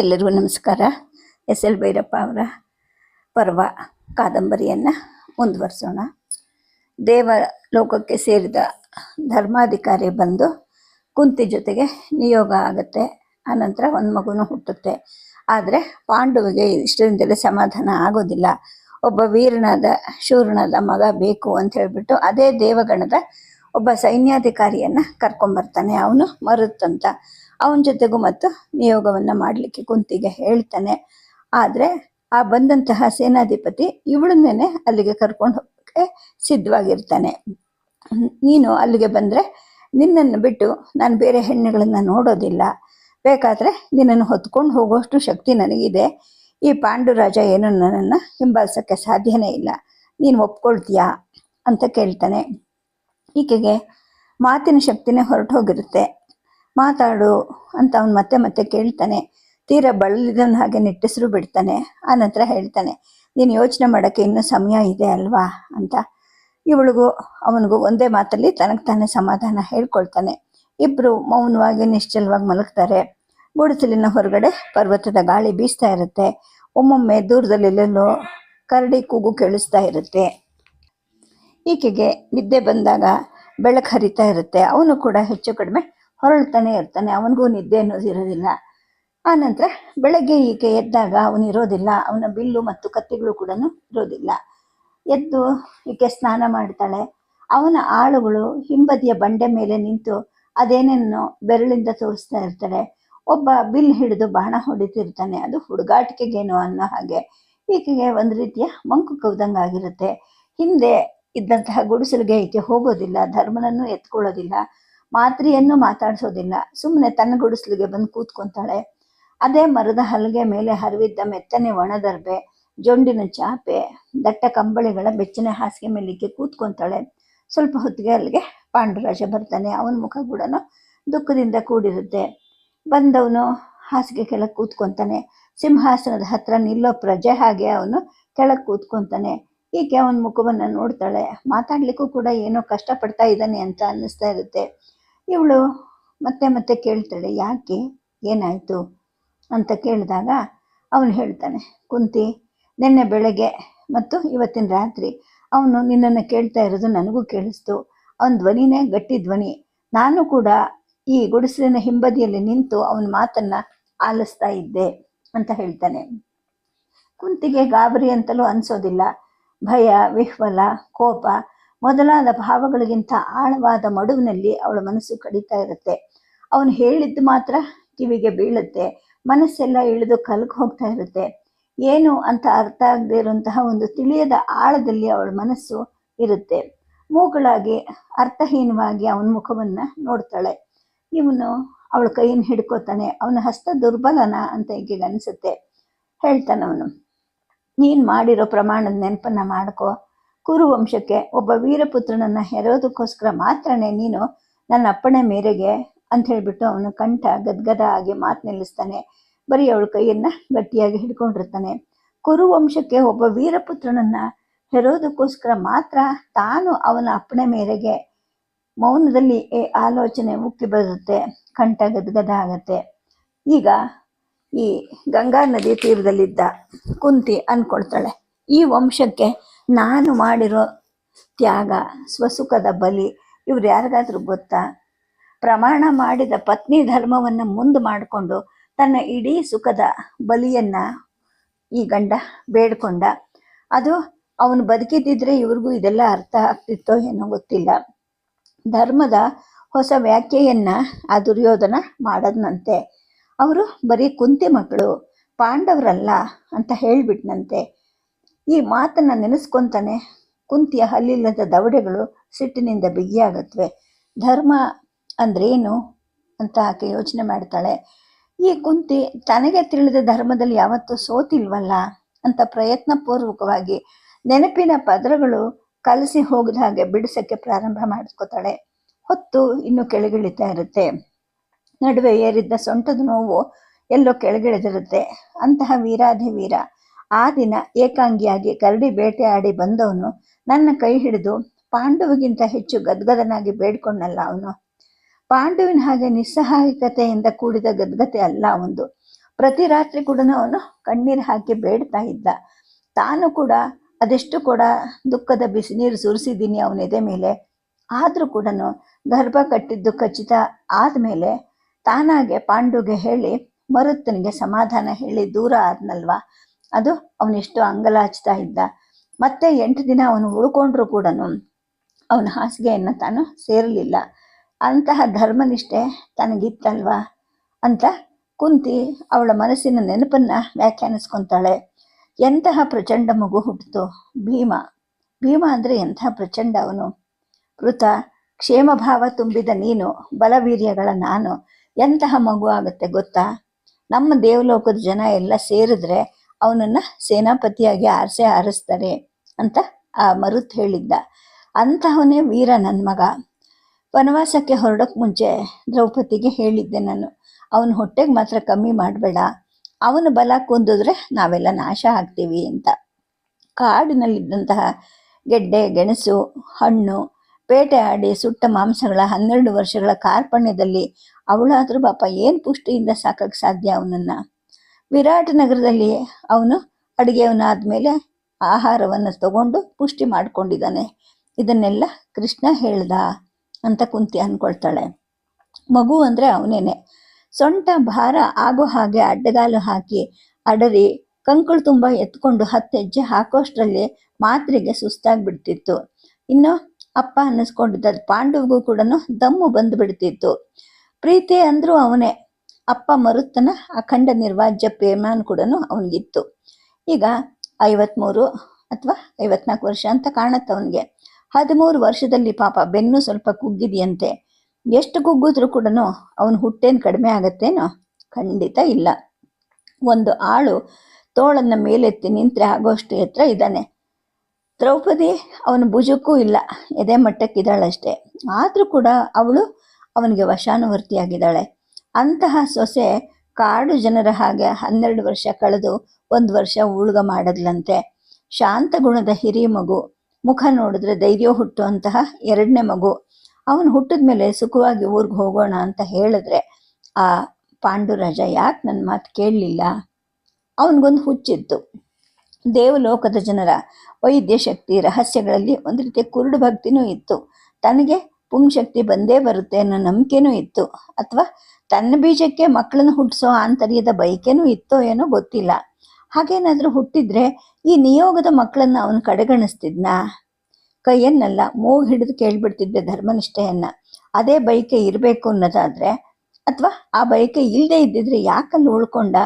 ಎಲ್ಲರಿಗೂ ನಮಸ್ಕಾರ. S L Bhyrappa ಅವರ ಪರ್ವ ಕಾದಂಬರಿಯನ್ನು ಮುಂದುವರಿಸೋಣ. ದೇವ ಲೋಕಕ್ಕೆ ಸೇರಿದ ಧರ್ಮಾಧಿಕಾರಿ ಬಂದು ಕುಂತಿ ಜೊತೆಗೆ ನಿಯೋಗ ಆಗುತ್ತೆ. ಆನಂತರ ಒಂದು ಮಗುನೂ ಹುಟ್ಟುತ್ತೆ. ಆದರೆ ಪಾಂಡುವಿಗೆ ಇಷ್ಟರಿಂದಲೇ ಸಮಾಧಾನ ಆಗೋದಿಲ್ಲ. ಒಬ್ಬ ವೀರನಾದ, ಶೂರನಾದ ಮಗ ಬೇಕು ಅಂತ ಹೇಳಿಬಿಟ್ಟು ಅದೇ ದೇವಗಣದ ಒಬ್ಬ ಸೈನ್ಯಾಧಿಕಾರಿಯನ್ನು ಕರ್ಕೊಂಬರ್ತಾನೆ ಅವನು ಮರುತ್ ಅಂತ. ಅವನ ಜೊತೆಗೂ ಮತ್ತು ನಿಯೋಗವನ್ನ ಮಾಡಲಿಕ್ಕೆ ಕುಂತಿಗೆ ಹೇಳ್ತಾನೆ. ಆದರೆ ಆ ಬಂದಂತಹ ಸೇನಾಧಿಪತಿ ಇವಳನ್ನೇನೆ ಅಲ್ಲಿಗೆ ಕರ್ಕೊಂಡು ಹೋಗಕ್ಕೆ ಸಿದ್ಧವಾಗಿರ್ತಾನೆ. ನೀನು ಅಲ್ಲಿಗೆ ಬಂದರೆ ನಿನ್ನನ್ನು ಬಿಟ್ಟು ನಾನು ಬೇರೆ ಹೆಣ್ಣುಗಳನ್ನು ನೋಡೋದಿಲ್ಲ. ಬೇಕಾದರೆ ನಿನ್ನನ್ನು ಹೊತ್ಕೊಂಡು ಹೋಗುವಷ್ಟು ಶಕ್ತಿ ನನಗಿದೆ. ಈ ಪಾಂಡುರಾಜ ಏನು ನನ್ನನ್ನು ಹಿಂಬಾಲಿಸೋಕ್ಕೆ ಸಾಧ್ಯನೇ ಇಲ್ಲ. ನೀನು ಒಪ್ಕೊಳ್ತೀಯಾ? ಅಂತ ಕೇಳ್ತಾನೆ. ಈಕೆಗೆ ಮಾತಿನ ಶಕ್ತಿನೇ ಹೊರಟು ಹೋಗಿರುತ್ತೆ ಮಾತಾಡು ಅಂತ ಅವನು ಮತ್ತೆ ಮತ್ತೆ ಕೇಳ್ತಾನೆ. ತೀರಾ ಬಳಲಿದನ ಹಾಗೆ ನೆಟ್ಟಿಸ್ರು ಬಿಡ್ತಾನೆ. ಆನಂತರ ಹೇಳ್ತಾನೆ, ನೀನು ಯೋಚನೆ ಮಾಡೋಕ್ಕೆ ಇನ್ನೂ ಸಮಯ ಇದೆ ಅಲ್ವಾ ಅಂತ. ಇವಳಿಗೂ ಅವನಿಗೂ ಒಂದೇ ಮಾತಲ್ಲಿ ತನಗೆ ತಾನೇ ಸಮಾಧಾನ ಹೇಳ್ಕೊಳ್ತಾನೆ. ಇಬ್ಬರು ಮೌನವಾಗಿ ನಿಶ್ಚಲವಾಗಿ ಮಲಗ್ತಾರೆ. ಗುಡಿಸಲಿನ ಹೊರಗಡೆ ಪರ್ವತದ ಗಾಳಿ ಬೀಸ್ತಾ ಇರುತ್ತೆ. ಒಮ್ಮೊಮ್ಮೆ ದೂರದಲ್ಲೆಲ್ಲೆಲ್ಲೋ ಕರಡಿ ಕೂಗು ಕೇಳಿಸ್ತಾ ಇರುತ್ತೆ. ಈಕೆಗೆ ನಿದ್ದೆ ಬಂದಾಗ ಬೆಳಕು ಹರಿತಾ ಇರುತ್ತೆ. ಅವನು ಕೂಡ ಹೆಚ್ಚು ಕಡಿಮೆ ಹೊರಳ್ತಾನೆ ಇರ್ತಾನೆ, ಅವನಿಗೂ ನಿದ್ದೆ ಅನ್ನೋದು ಇರೋದಿಲ್ಲ. ಆನಂತರ ಬೆಳಗ್ಗೆ ಈಕೆ ಎದ್ದಾಗ ಅವನು ಇರೋದಿಲ್ಲ, ಅವನ ಬಿಲ್ಲು ಮತ್ತು ಕತ್ತಿಗಳು ಕೂಡ ಇರೋದಿಲ್ಲ. ಎದ್ದು ಈಕೆ ಸ್ನಾನ ಮಾಡ್ತಾಳೆ. ಅವನ ಆಳುಗಳು ಹಿಂಬದಿಯ ಬಂಡೆ ಮೇಲೆ ನಿಂತು ಅದೇನೇನೋ ಬೆರಳಿಂದ ತೋರಿಸ್ತಾ ಇರ್ತಾಳೆ. ಒಬ್ಬ ಬಿಲ್ ಹಿಡಿದು ಬಾಣ ಹೊಡಿತಿರ್ತಾನೆ. ಅದು ಹುಡುಗಾಟಿಕೆಗೇನೋ ಅನ್ನೋ ಹಾಗೆ. ಈಕೆಗೆ ಒಂದು ರೀತಿಯ ಮಂಕು ಕವ್ದಂಗಾಗಿರುತ್ತೆ ಹಿಂದೆ ಇದ್ದಂತಹ ಗುಡಿಸಲಿಗೆ ಈಕೆ ಹೋಗೋದಿಲ್ಲ, ಧರ್ಮನನ್ನು ಎತ್ಕೊಳ್ಳೋದಿಲ್ಲ. ಮಾತ್ರಿಯನ್ನು ಮಾತಾಡಿಸೋದಿಲ್ಲ. ಸುಮ್ಮನೆ ತನ್ನ ಗುಡಿಸ್ಲಿಗೆ ಬಂದು ಕೂತ್ಕೊಂತಾಳೆ. ಅದೇ ಮರದ ಹಲಗೆ ಮೇಲೆ ಹರಿವಿದ್ದ ಮೆತ್ತನೆ ಒಣದರ್ಬೆ, ಜೊಂಡಿನ ಚಾಪೆ, ದಟ್ಟ ಕಂಬಳಿಗಳ ಬೆಚ್ಚನ ಹಾಸಿಗೆ ಮೇಲಿಕ್ಕೆ ಕೂತ್ಕೊಂತಾಳೆ. ಸ್ವಲ್ಪ ಹೊತ್ತಿಗೆ ಅಲ್ಲಿಗೆ ಪಾಂಡುರಾಜ ಬರ್ತಾನೆ. ಅವನ ಮುಖ ಕೂಡ ದುಃಖದಿಂದ ಕೂಡಿರುತ್ತೆ. ಬಂದವನು ಹಾಸಿಗೆ ಕೆಳಗೆ ಕೂತ್ಕೊಂತಾನೆ. ಸಿಂಹಾಸನದ ಹತ್ರ ನಿಲ್ಲೋ ಪ್ರಜೆ ಹಾಗೆ ಅವನು ಕೆಳಗೆ ಕೂತ್ಕೊಂತಾನೆ. ಈಕೆ ಅವನ ಮುಖವನ್ನು ನೋಡ್ತಾಳೆ. ಮಾತಾಡ್ಲಿಕ್ಕೂ ಕೂಡ ಏನೋ ಕಷ್ಟಪಡ್ತಾ ಇದ್ದಾನೆ ಅಂತ ಅನ್ನಿಸ್ತಾ ಇರುತ್ತೆ. ಇವಳು ಮತ್ತೆ ಮತ್ತೆ ಕೇಳ್ತಾಳೆ, ಯಾಕೆ? ಏನಾಯಿತು? ಅಂತ ಕೇಳಿದಾಗ ಅವನು ಹೇಳ್ತಾನೆ, ಕುಂತಿ, ನಿನ್ನೆ ಬೆಳಗ್ಗೆ ಮತ್ತು ಇವತ್ತಿನ ರಾತ್ರಿ ಅವನು ನಿನ್ನನ್ನು ಕೇಳ್ತಾ ಇರೋದು ನನಗೂ ಕೇಳಿಸ್ತು. ಅವನ ಧ್ವನಿನೇ ಗಟ್ಟಿ ಧ್ವನಿ. ನಾನು ಕೂಡ ಈ ಗುಡಿಸಲಿನ ಹಿಂಬದಿಯಲ್ಲಿ ನಿಂತು ಅವನ ಮಾತನ್ನ ಆಲಿಸ್ತಾ ಇದ್ದೆ ಅಂತ ಹೇಳ್ತಾನೆ. ಕುಂತಿಗೆ ಗಾಬರಿ ಅಂತಲೂ ಅನ್ಸೋದಿಲ್ಲ. ಭಯ, ವಿಹ್ವಲ, ಕೋಪ ಮೊದಲಾದ ಭಾವಗಳಿಗಿಂತ ಆಳವಾದ ಮಡುವಿನಲ್ಲಿ ಅವಳ ಮನಸ್ಸು ಕಡಿತಾ ಇರುತ್ತೆ. ಅವನು ಹೇಳಿದ್ದು ಮಾತ್ರ ಕಿವಿಗೆ ಬೀಳುತ್ತೆ, ಮನಸ್ಸೆಲ್ಲ ಇಳಿದು ಕಲ್ಗೆ ಹೋಗ್ತಾ ಇರುತ್ತೆ. ಏನು ಅಂತ ಅರ್ಥ ಆಗದೆ ಇರುವಂತಹ ಒಂದು ತಿಳಿಯದ ಆಳದಲ್ಲಿ ಅವಳ ಮನಸ್ಸು ಇರುತ್ತೆ. ಮೂಗಳಾಗಿ, ಅರ್ಥಹೀನವಾಗಿ ಅವನ ಮುಖವನ್ನ ನೋಡ್ತಾಳೆ. ಇವನು ಅವಳ ಕೈಯನ್ನು ಹಿಡ್ಕೋತಾನೆ, ಅವನ ಹಸ್ತ ದುರ್ಬಲನ ಅಂತ ಈಕೆಗೆ ಅನಿಸುತ್ತೆ. ಹೇಳ್ತಾನೆ ಅವನು ನೀನು ಮಾಡಿರೋ ಪ್ರಮಾಣದ ನೆನಪನ್ನ ಮಾಡ್ಕೋ. ಕುರು ವಂಶಕ್ಕೆ ಒಬ್ಬ ವೀರಪುತ್ರನನ್ನ ಹೆರೋದಕ್ಕೋಸ್ಕರ ಮಾತ್ರನೇ ನೀನು ನನ್ನ ಅಪ್ಪಣೆ ಮೇರೆಗೆ ಅಂತ ಹೇಳ್ಬಿಟ್ಟು ಅವನ ಕಂಠ ಗದ್ಗದ ಆಗಿ ಮಾತು ನಿಲ್ಲಿಸ್ತಾನೆ. ಬರೀ ಅವಳ ಕೈಯನ್ನ ಗಟ್ಟಿಯಾಗಿ ಹಿಡ್ಕೊಂಡಿರ್ತಾನೆ. ಕುರು ವಂಶಕ್ಕೆ ಒಬ್ಬ ವೀರಪುತ್ರನನ್ನ ಹೆರೋದಕ್ಕೋಸ್ಕರ ಮಾತ್ರ ತಾನು ಅವನ ಅಪ್ಪಣೆ ಮೇರೆಗೆ ಮೌನದಲ್ಲಿ ಈ ಆಲೋಚನೆ ಉಕ್ಕಿ ಬರುತ್ತೆ, ಕಂಠ ಗದ್ಗದ ಆಗತ್ತೆ. ಈಗ ಈ ಗಂಗಾ ನದಿ ತೀರದಲ್ಲಿದ್ದ ಕುಂತಿ ಅನ್ಕೊಳ್ತಾಳೆ, ಈ ವಂಶಕ್ಕೆ ನಾನು ಮಾಡಿರೋ ತ್ಯಾಗ, ಸ್ವಸುಖದ ಬಲಿ, ಇವ್ರು ಯಾರಿಗಾದ್ರೂ ಗೊತ್ತಾ? ಪ್ರಮಾಣ ಮಾಡಿದ ಪತ್ನಿ ಧರ್ಮವನ್ನು ಮುಂದೆ ಮಾಡಿಕೊಂಡು ತನ್ನ ಇಡೀ ಸುಖದ ಬಲಿಯನ್ನ ಈ ಗಂಡ ಬೇಡ್ಕೊಂಡ. ಅದು ಅವನು ಬದುಕಿದ್ದಿದ್ರೆ ಇವ್ರಿಗೂ ಇದೆಲ್ಲ ಅರ್ಥ ಆಗ್ತಿತ್ತೋ ಏನೋ ಗೊತ್ತಿಲ್ಲ. ಧರ್ಮದ ಹೊಸ ವ್ಯಾಖ್ಯೆಯನ್ನ ಆ ದುರ್ಯೋಧನ ಮಾಡದ್ನಂತೆ. ಅವರು ಬರೀ ಕುಂತಿ ಮಕ್ಕಳು, ಪಾಂಡವರಲ್ಲ ಅಂತ ಹೇಳ್ಬಿಟ್ನಂತೆ. ಈ ಮಾತನ್ನ ನೆನೆಸ್ಕೊಂತಾನೆ ಕುಂತಿಯ ಹಲ್ಲಿಲ್ಲದ ದವಡೆಗಳು ಸಿಟ್ಟಿನಿಂದ ಬಿಗಿಯಾಗತ್ವೆ. ಧರ್ಮ ಅಂದ್ರೇನು ಅಂತ ಆಕೆ ಯೋಚನೆ ಮಾಡ್ತಾಳೆ. ಈ ಕುಂತಿ ತನಗೆ ತಿಳಿದ ಧರ್ಮದಲ್ಲಿ ಯಾವತ್ತೂ ಸೋತಿಲ್ವಲ್ಲ ಅಂತ ಪ್ರಯತ್ನಪೂರ್ವಕವಾಗಿ ನೆನಪಿನ ಪದರಗಳು ಕಲಸಿ ಹೋಗದ ಹಾಗೆ ಬಿಡಿಸಕ್ಕೆ ಪ್ರಾರಂಭ ಮಾಡಿಸ್ಕೋತಾಳೆ ಹೊತ್ತು ಇನ್ನು ಕೆಳಗಿಳಿತಾ ಇರುತ್ತೆ. ನಡುವೆ ಏರಿದ್ದ ಸೊಂಟದ ನೋವು ಎಲ್ಲೋ ಕೆಳಗಿಳಿದಿರುತ್ತೆ. ಅಂತಹ ವೀರಾಧಿ ವೀರ ಆ ದಿನ ಏಕಾಂಗಿಯಾಗಿ ಕರಡಿ ಬೇಟೆಯಾಡಿ ಬಂದವನು ನನ್ನ ಕೈ ಹಿಡಿದು ಪಾಂಡುವಿಗಿಂತ ಹೆಚ್ಚು ಗದ್ಗದನಾಗಿ ಬೇಡ್ಕೊಂಡಲ್ಲ ಅವನು. ಪಾಂಡುವಿನ ಹಾಗೆ ನಿಸ್ಸಹಾಯಕತೆಯಿಂದ ಕೂಡಿದ ಗದ್ಗತೆ ಅಲ್ಲ ಒಂದು. ಪ್ರತಿ ರಾತ್ರಿ ಕೂಡ ಅವನು ಕಣ್ಣೀರು ಹಾಕಿ ಬೇಡ್ತಾ ಇದ್ದ. ತಾನು ಕೂಡ ಅದೆಷ್ಟು ಕೂಡ ದುಃಖದ ಬಿಸಿನೀರು ಸುರಿಸಿದ್ದೀನಿ ಅವನ ಎದೆ ಮೇಲೆ. ಆದರೂ ಕೂಡ ಗರ್ಭ ಕಟ್ಟಿದ್ದು ಖಚಿತ ಆದಮೇಲೆ ತಾನಾಗೆ ಪಾಂಡುಗೆ ಹೇಳಿ ಮರುತ್ತನಿಗೆ ಸಮಾಧಾನ ಹೇಳಿ ದೂರ ಆದ್ನಲ್ವಾ? ಅದು ಅವನೆಷ್ಟು ಅಂಗಲಾಚ್ತಾ ಇದ್ದ. ಮತ್ತೆ ಎಂಟು ದಿನ ಅವನು ಉಳ್ಕೊಂಡ್ರು ಕೂಡ ಅವನ ಹಾಸಿಗೆಯನ್ನು ತಾನು ಸೇರಲಿಲ್ಲ. ಅಂತಹ ಧರ್ಮನಿಷ್ಠೆ ತನಗಿತ್ತಲ್ವಾ ಅಂತ ಕುಂತಿ ಅವಳ ಮನಸ್ಸಿನ ನೆನಪನ್ನ ವ್ಯಾಖ್ಯಾನಿಸ್ಕೊಂತಾಳೆ. ಎಂತಹ ಪ್ರಚಂಡ ಮಗು ಹುಟ್ಟಿತು? ಭೀಮ. ಭೀಮ ಅಂದರೆ ಎಂತಹ ಪ್ರಚಂಡ ಅವನು? ಕೃತ ಕ್ಷೇಮ ಭಾವ ತುಂಬಿದ ನೀನು, ಬಲವೀರ್ಯಗಳ ನಾನು, ಎಂತಹ ಮಗು ಆಗುತ್ತೆ ಗೊತ್ತಾ? ನಮ್ಮ ದೇವಲೋಕದ ಜನ ಎಲ್ಲ ಸೇರಿದ್ರೆ ಅವನನ್ನ ಸೇನಾಪತಿಯಾಗಿ ಆರಿಸೆ ಆರಿಸ್ತಾರೆ ಅಂತ ಆ ಮರುತ್ ಹೇಳಿದ್ದ. ಅಂತಹವನೇ ವೀರ ನನ್ನ ಮಗ. ವನವಾಸಕ್ಕೆ ಹೊರಡೋಕೆ ಮುಂಚೆ ದ್ರೌಪದಿಗೆ ಹೇಳಿದ್ದೆ ನಾನು. ಅವನ ಹೊಟ್ಟೆಗೆ ಮಾತ್ರ ಕಮ್ಮಿ ಮಾಡಬೇಡ. ಅವನ ಬಲ ಕುಂದಿದ್ರೆ ನಾವೆಲ್ಲ ನಾಶ ಆಗ್ತೀವಿ ಅಂತ. ಕಾಡಿನಲ್ಲಿದ್ದಂತಹ ಗೆಡ್ಡೆ, ಗೆಣಸು, ಹಣ್ಣು ಬೇಟೆ ಆಡಿ ಸುಟ್ಟ ಮಾಂಸಗಳ ಹನ್ನೆರಡು ವರ್ಷಗಳ ಕಾರ್ಪಣ್ಯದಲ್ಲಿ ಅವಳಾದರೂ ಪಾಪ ಏನು ಪುಷ್ಟಿಯಿಂದ ಸಾಕಕ್ಕೆ ಸಾಧ್ಯ ಅವನನ್ನ? ವಿರಾಟ ನಗರದಲ್ಲಿ ಅವನು ಅಡುಗೆಯವನಾದ್ಮೇಲೆ ಆಹಾರವನ್ನು ತಗೊಂಡು ಪುಷ್ಟಿ ಮಾಡಿಕೊಂಡಿದ್ದಾನೆ. ಇದನ್ನೆಲ್ಲ ಕೃಷ್ಣ ಹೇಳ್ದ ಅಂತ ಕುಂತಿ ಅಂದ್ಕೊಳ್ತಾಳೆ. ಮಗು ಅಂದರೆ ಅವನೇನೆ. ಸೊಂಟ ಭಾರ ಆಗೋ ಹಾಗೆ ಅಡ್ಡಗಾಲು ಹಾಕಿ ಅಡರಿ ಕಂಕುಳು ತುಂಬ ಎತ್ಕೊಂಡು ಹತ್ತು ಹೆಜ್ಜೆ ಹಾಕೋಷ್ಟರಲ್ಲಿ ಮಾತ್ರೆಗೆ ಸುಸ್ತಾಗ್ಬಿಡ್ತಿತ್ತು. ಇನ್ನು ಅಪ್ಪ ಅನ್ನಿಸ್ಕೊಂಡಿದ್ದ ಪಾಂಡುವಿಗೂ ಕೂಡ ದಮ್ಮು ಬಂದು ಬಿಡ್ತಿತ್ತು ಪ್ರೀತಿ ಅಂದರೂ ಅವನೇ. ಅಪ್ಪ ಮರುತ್ತನ ಅಖಂಡ ನಿರ್ವಾಜ್ಯ ಪ್ರೇಮಾನ್ ಕೂಡ ಅವನಿಗಿತ್ತು. ಈಗ ಐವತ್ಮೂರು ಅಥವಾ ಐವತ್ನಾಲ್ಕು ವರ್ಷ ಅಂತ ಕಾಣತ್ತೆ ಅವನಿಗೆ. ಹದಿಮೂರು ವರ್ಷದಲ್ಲಿ ಪಾಪ ಬೆನ್ನು ಸ್ವಲ್ಪ ಕುಗ್ಗಿದೆಯಂತೆ. ಎಷ್ಟು ಕುಗ್ಗಿದ್ರೂ ಕೂಡ ಅವನು ಹುಟ್ಟೇನು ಕಡಿಮೆ ಆಗತ್ತೇನೋ? ಖಂಡಿತ ಇಲ್ಲ. ಒಂದು ಆಳು ತೋಳನ್ನ ಮೇಲೆತ್ತಿ ನಿಂತ್ರೆ ಆಗೋಷ್ಟು ಎತ್ತರ ಇದ್ದಾನೆ. ದ್ರೌಪದಿ ಅವನ ಭುಜಕ್ಕೂ ಇಲ್ಲ, ಎದೆ ಮಟ್ಟಕ್ಕಿದ್ದಾಳಷ್ಟೇ. ಆದರೂ ಕೂಡ ಅವಳು ಅವನಿಗೆ ವಶಾನುವರ್ತಿಯಾಗಿದ್ದಾಳೆ. ಅಂತಹ ಸೊಸೆ ಕಾಡು ಜನರ ಹಾಗೆ ಹನ್ನೆರಡು ವರ್ಷ ಕಳೆದು ಒಂದು ವರ್ಷ ಉಳ್ಗ ಮಾಡದ್ಲಂತೆ. ಶಾಂತ ಗುಣದ ಹಿರಿಯ ಮಗು. ಮುಖ ನೋಡಿದ್ರೆ ಧೈರ್ಯ ಹುಟ್ಟುವಂತಹ ಎರಡನೇ ಮಗು. ಅವನು ಹುಟ್ಟಿದ ಮೇಲೆ ಸುಖವಾಗಿ ಊರಿಗೆ ಹೋಗೋಣ ಅಂತ ಹೇಳಿದ್ರೆ, ಆ ಪಾಂಡುರಾಜ, ಯಾಕೆ ನನ್ನ ಮಾತು ಕೇಳಲಿಲ್ಲ? ಅವನಿಗೊಂದು ಹುಚ್ಚಿತ್ತು. ದೇವಲೋಕದ ಜನರ ವೈದ್ಯ ಶಕ್ತಿ ರಹಸ್ಯಗಳಲ್ಲಿ ಒಂದು ರೀತಿಯ ಕುರುಡು ಭಕ್ತಿನೂ ಇತ್ತು. ತನಗೆ ಪುಂಶಕ್ತಿ ಬಂದೇ ಬರುತ್ತೆ ಅನ್ನೋ ನಂಬಿಕೆನೂ ಇತ್ತು. ಅಥವಾ ತನ್ನ ಬೀಜಕ್ಕೆ ಮಕ್ಕಳನ್ನು ಹುಟ್ಟಿಸೋ ಆಂತರ್ಯದ ಬಯಕೆನೂ ಇತ್ತೋ ಏನೋ ಗೊತ್ತಿಲ್ಲ. ಹಾಗೇನಾದರೂ ಹುಟ್ಟಿದ್ರೆ ಈ ನಿಯೋಗದ ಮಕ್ಕಳನ್ನ ಅವನು ಕಡೆಗಣಿಸ್ತಿದ್ನ? ಕೈಯನ್ನಲ್ಲ ಮೂಗು ಹಿಡಿದು ಕೇಳ್ಬಿಡ್ತಿದ್ದೆ ಧರ್ಮನಿಷ್ಠೆಯನ್ನ. ಅದೇ ಬಯಕೆ ಇರಬೇಕು ಅನ್ನೋದಾದರೆ, ಅಥವಾ ಆ ಬಯಕೆ ಇಲ್ಲದೆ ಇದ್ದಿದ್ರೆ ಯಾಕಲ್ಲಿ ಉಳ್ಕೊಂಡ?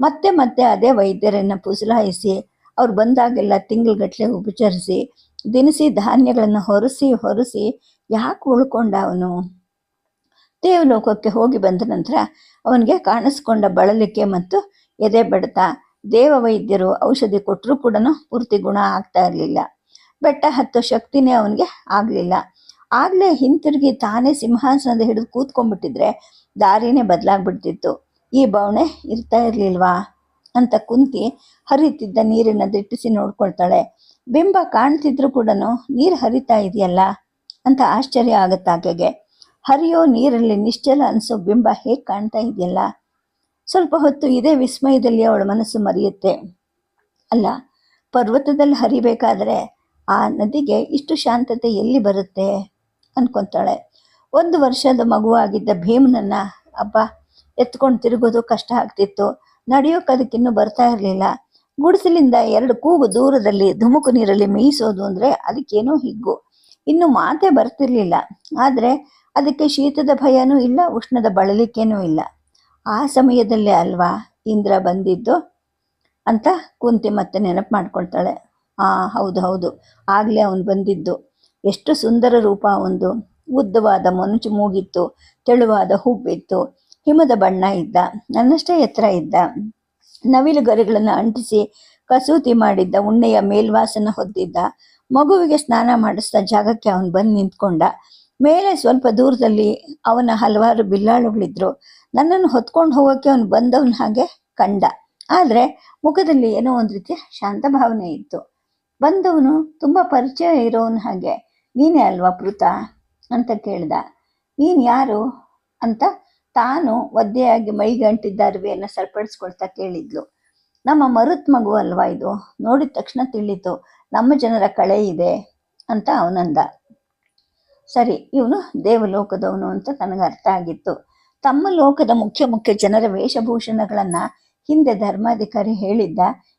ಮತ್ತೆ ಮತ್ತೆ ಅದೇ ವೈದ್ಯರನ್ನ ಪುಸಲಾಯಿಸಿ, ಅವ್ರು ಬಂದಾಗೆಲ್ಲ ತಿಂಗಳುಗಟ್ಟಲೆ ಉಪಚರಿಸಿ, ದಿನಸಿ ಧಾನ್ಯಗಳನ್ನು ಹೊರಸಿ ಹೊರಸಿ ಯಾಕೆ ಉಳ್ಕೊಂಡ ಅವನು? ದೇವಲೋಕಕ್ಕೆ ಹೋಗಿ ಬಂದ ನಂತರ ಅವನಿಗೆ ಕಾಣಿಸ್ಕೊಂಡ ಬಳಲಿಕೆ ಮತ್ತು ಎದೆ ಬಡಿತ ದೇವ ವೈದ್ಯರು ಔಷಧಿ ಕೊಟ್ಟರೂ ಕೂಡ ಪೂರ್ತಿ ಗುಣ ಆಗ್ತಾ ಇರಲಿಲ್ಲ. ಬೆಟ್ಟ ಹತ್ತೋ ಶಕ್ತಿನೇ ಅವನಿಗೆ ಆಗಲಿಲ್ಲ. ಆಗಲೇ ಹಿಂತಿರುಗಿ ತಾನೇ ಸಿಂಹಾಸನದ ಹಿಡಿದು ಕೂತ್ಕೊಂಡ್ಬಿಟ್ಟಿದ್ರೆ ದಾರಿನೇ ಬದಲಾಗ್ಬಿಡ್ತಿತ್ತು. ಈ ಬವಣೆ ಇರ್ತಾ ಇರಲಿಲ್ವಾ? ಅಂತ ಕುಂತಿ ಹರಿತಿದ್ದ ನೀರನ್ನ ದಿಟ್ಟಿಸಿ ನೋಡ್ಕೊಳ್ತಾಳೆ. ಬಿಂಬ ಕಾಣ್ತಿದ್ರು ಕೂಡ ನೀರು ಹರಿತಾ ಇದೆಯಲ್ಲ? ಅಂತ ಆಶ್ಚರ್ಯ ಆಗುತ್ತೆ ಆಕೆಗೆ. ಹರಿಯೋ ನೀರಲ್ಲಿ ನಿಶ್ಚಲ ಅನಿಸೋ ಬಿಂಬ ಹೇಗೆ ಕಾಣ್ತಾ ಇದೆಯಲ್ಲ? ಸ್ವಲ್ಪ ಹೊತ್ತು ಇದೇ ವಿಸ್ಮಯದಲ್ಲಿ ಅವಳ ಮನಸ್ಸು ಮರೆಯುತ್ತೆ. ಅಲ್ಲ, ಪರ್ವತದಲ್ಲಿ ಹರಿಬೇಕಾದ್ರೆ ಆ ನದಿಗೆ ಇಷ್ಟು ಶಾಂತತೆ ಎಲ್ಲಿ ಬರುತ್ತೆ? ಅನ್ಕೊತಾಳೆ. ಒಂದು ವರ್ಷದ ಮಗುವಾಗಿದ್ದ ಭೀಮನನ್ನ, ಅಬ್ಬ, ಎತ್ಕೊಂಡು ತಿರುಗೋದು ಕಷ್ಟ ಆಗ್ತಿತ್ತು. ನಡೆಯೋಕೆ ಅದಕ್ಕಿನ್ನೂ ಬರ್ತಾ ಇರಲಿಲ್ಲ. ಗುಡಿಸಲಿಂದ ಎರಡು ಕೂಗು ದೂರದಲ್ಲಿ ಧುಮುಕು ನೀರಲ್ಲಿ ಮೇಯಿಸೋದು ಅಂದರೆ ಅದಕ್ಕೇನೋ ಹಿಗ್ಗು. ಇನ್ನು ಮಾತೇ ಬರ್ತಿರ್ಲಿಲ್ಲ. ಆದರೆ ಅದಕ್ಕೆ ಶೀತದ ಭಯನೂ ಇಲ್ಲ, ಉಷ್ಣದ ಬಳಲಿಕೆನೂ ಇಲ್ಲ. ಆ ಸಮಯದಲ್ಲೇ ಅಲ್ವಾ ಇಂದ್ರ ಬಂದಿದ್ದು ಅಂತ ಕುಂತಿ ಮತ್ತೆ ನೆನಪು ಮಾಡ್ಕೊಳ್ತಾಳೆ. ಆ, ಹೌದು ಹೌದು, ಆಗಲೇ ಅವನು ಬಂದಿದ್ದು. ಎಷ್ಟು ಸುಂದರ ರೂಪ ಒಂದು. ಉದ್ದವಾದ ಮೊನಚು ಮೂಗಿತ್ತು, ತೆಳುವಾದ ಹುಬ್ಬಿತ್ತು ಹಿಮದ ಬಣ್ಣ ಇದ್ದ, ನನ್ನಷ್ಟೇ ಎತ್ತರ ಇದ್ದ. ನವಿಲು ಗರಿಗಳನ್ನು ಅಂಟಿಸಿ ಕಸೂತಿ ಮಾಡಿದ್ದ, ಉಣ್ಣೆಯ ಮೇಲ್ವಾಸನ ಹೊದ್ದಿದ್ದ, ಮಗುವಿಗೆ ಸ್ನಾನ ಮಾಡಿಸ್ದ ಜಾಗಕ್ಕೆ ಅವನು ಬಂದು ನಿಂತ್ಕೊಂಡ. ಮೇಲೆ ಸ್ವಲ್ಪ ದೂರದಲ್ಲಿ ಅವನ ಹಲವಾರು ಬಿಲ್ಲಾಳುಗಳಿದ್ರು. ನನ್ನನ್ನು ಹೊತ್ಕೊಂಡು ಹೋಗೋಕ್ಕೆ ಅವನು ಬಂದವನ ಹಾಗೆ ಕಂಡ. ಆದರೆ ಮುಖದಲ್ಲಿ ಏನೋ ಒಂದು ರೀತಿಯ ಶಾಂತ ಭಾವನೆ ಇತ್ತು. ಬಂದವನು ತುಂಬ ಪರಿಚಯ ಇರೋವನ ಹಾಗೆ, ನೀನೇ ಅಲ್ವಾ ಪೃತ ಅಂತ ಕೇಳ್ದ. ನೀನು ಯಾರು? ಅಂತ ತಾನು ಒದ್ದೆಯಾಗಿ ಮೈಗಂಟಿದ್ದ ಅರಿವೆಯನ್ನು ಸರಿಪಡಿಸ್ಕೊಳ್ತಾ ಕೇಳಿದ್ಲು. ನಮ್ಮ ಮರುತ್ ಮಗು ಅಲ್ವಾ ಇದು? ನೋಡಿದ ತಕ್ಷಣ ತಿಳಿತು. ನಮ್ಮ ಜನರ ಕಳೆ ಇದೆ ಅಂತ ಅವನಂದ. ಸರಿ, ಇವನು ದೇವಲೋಕದವನು ಅಂತ ನನಗೆ ಅರ್ಥ ಆಗಿತ್ತು. ತಮ್ಮ ಲೋಕದ ಮುಖ್ಯ ಮುಖ್ಯ ಜನರ ವೇಷಭೂಷಣಗಳನ್ನು ಹಿಂದೆ ಧರ್ಮಾಧಿಕಾರಿ ಹೇಳಿದ್ದ.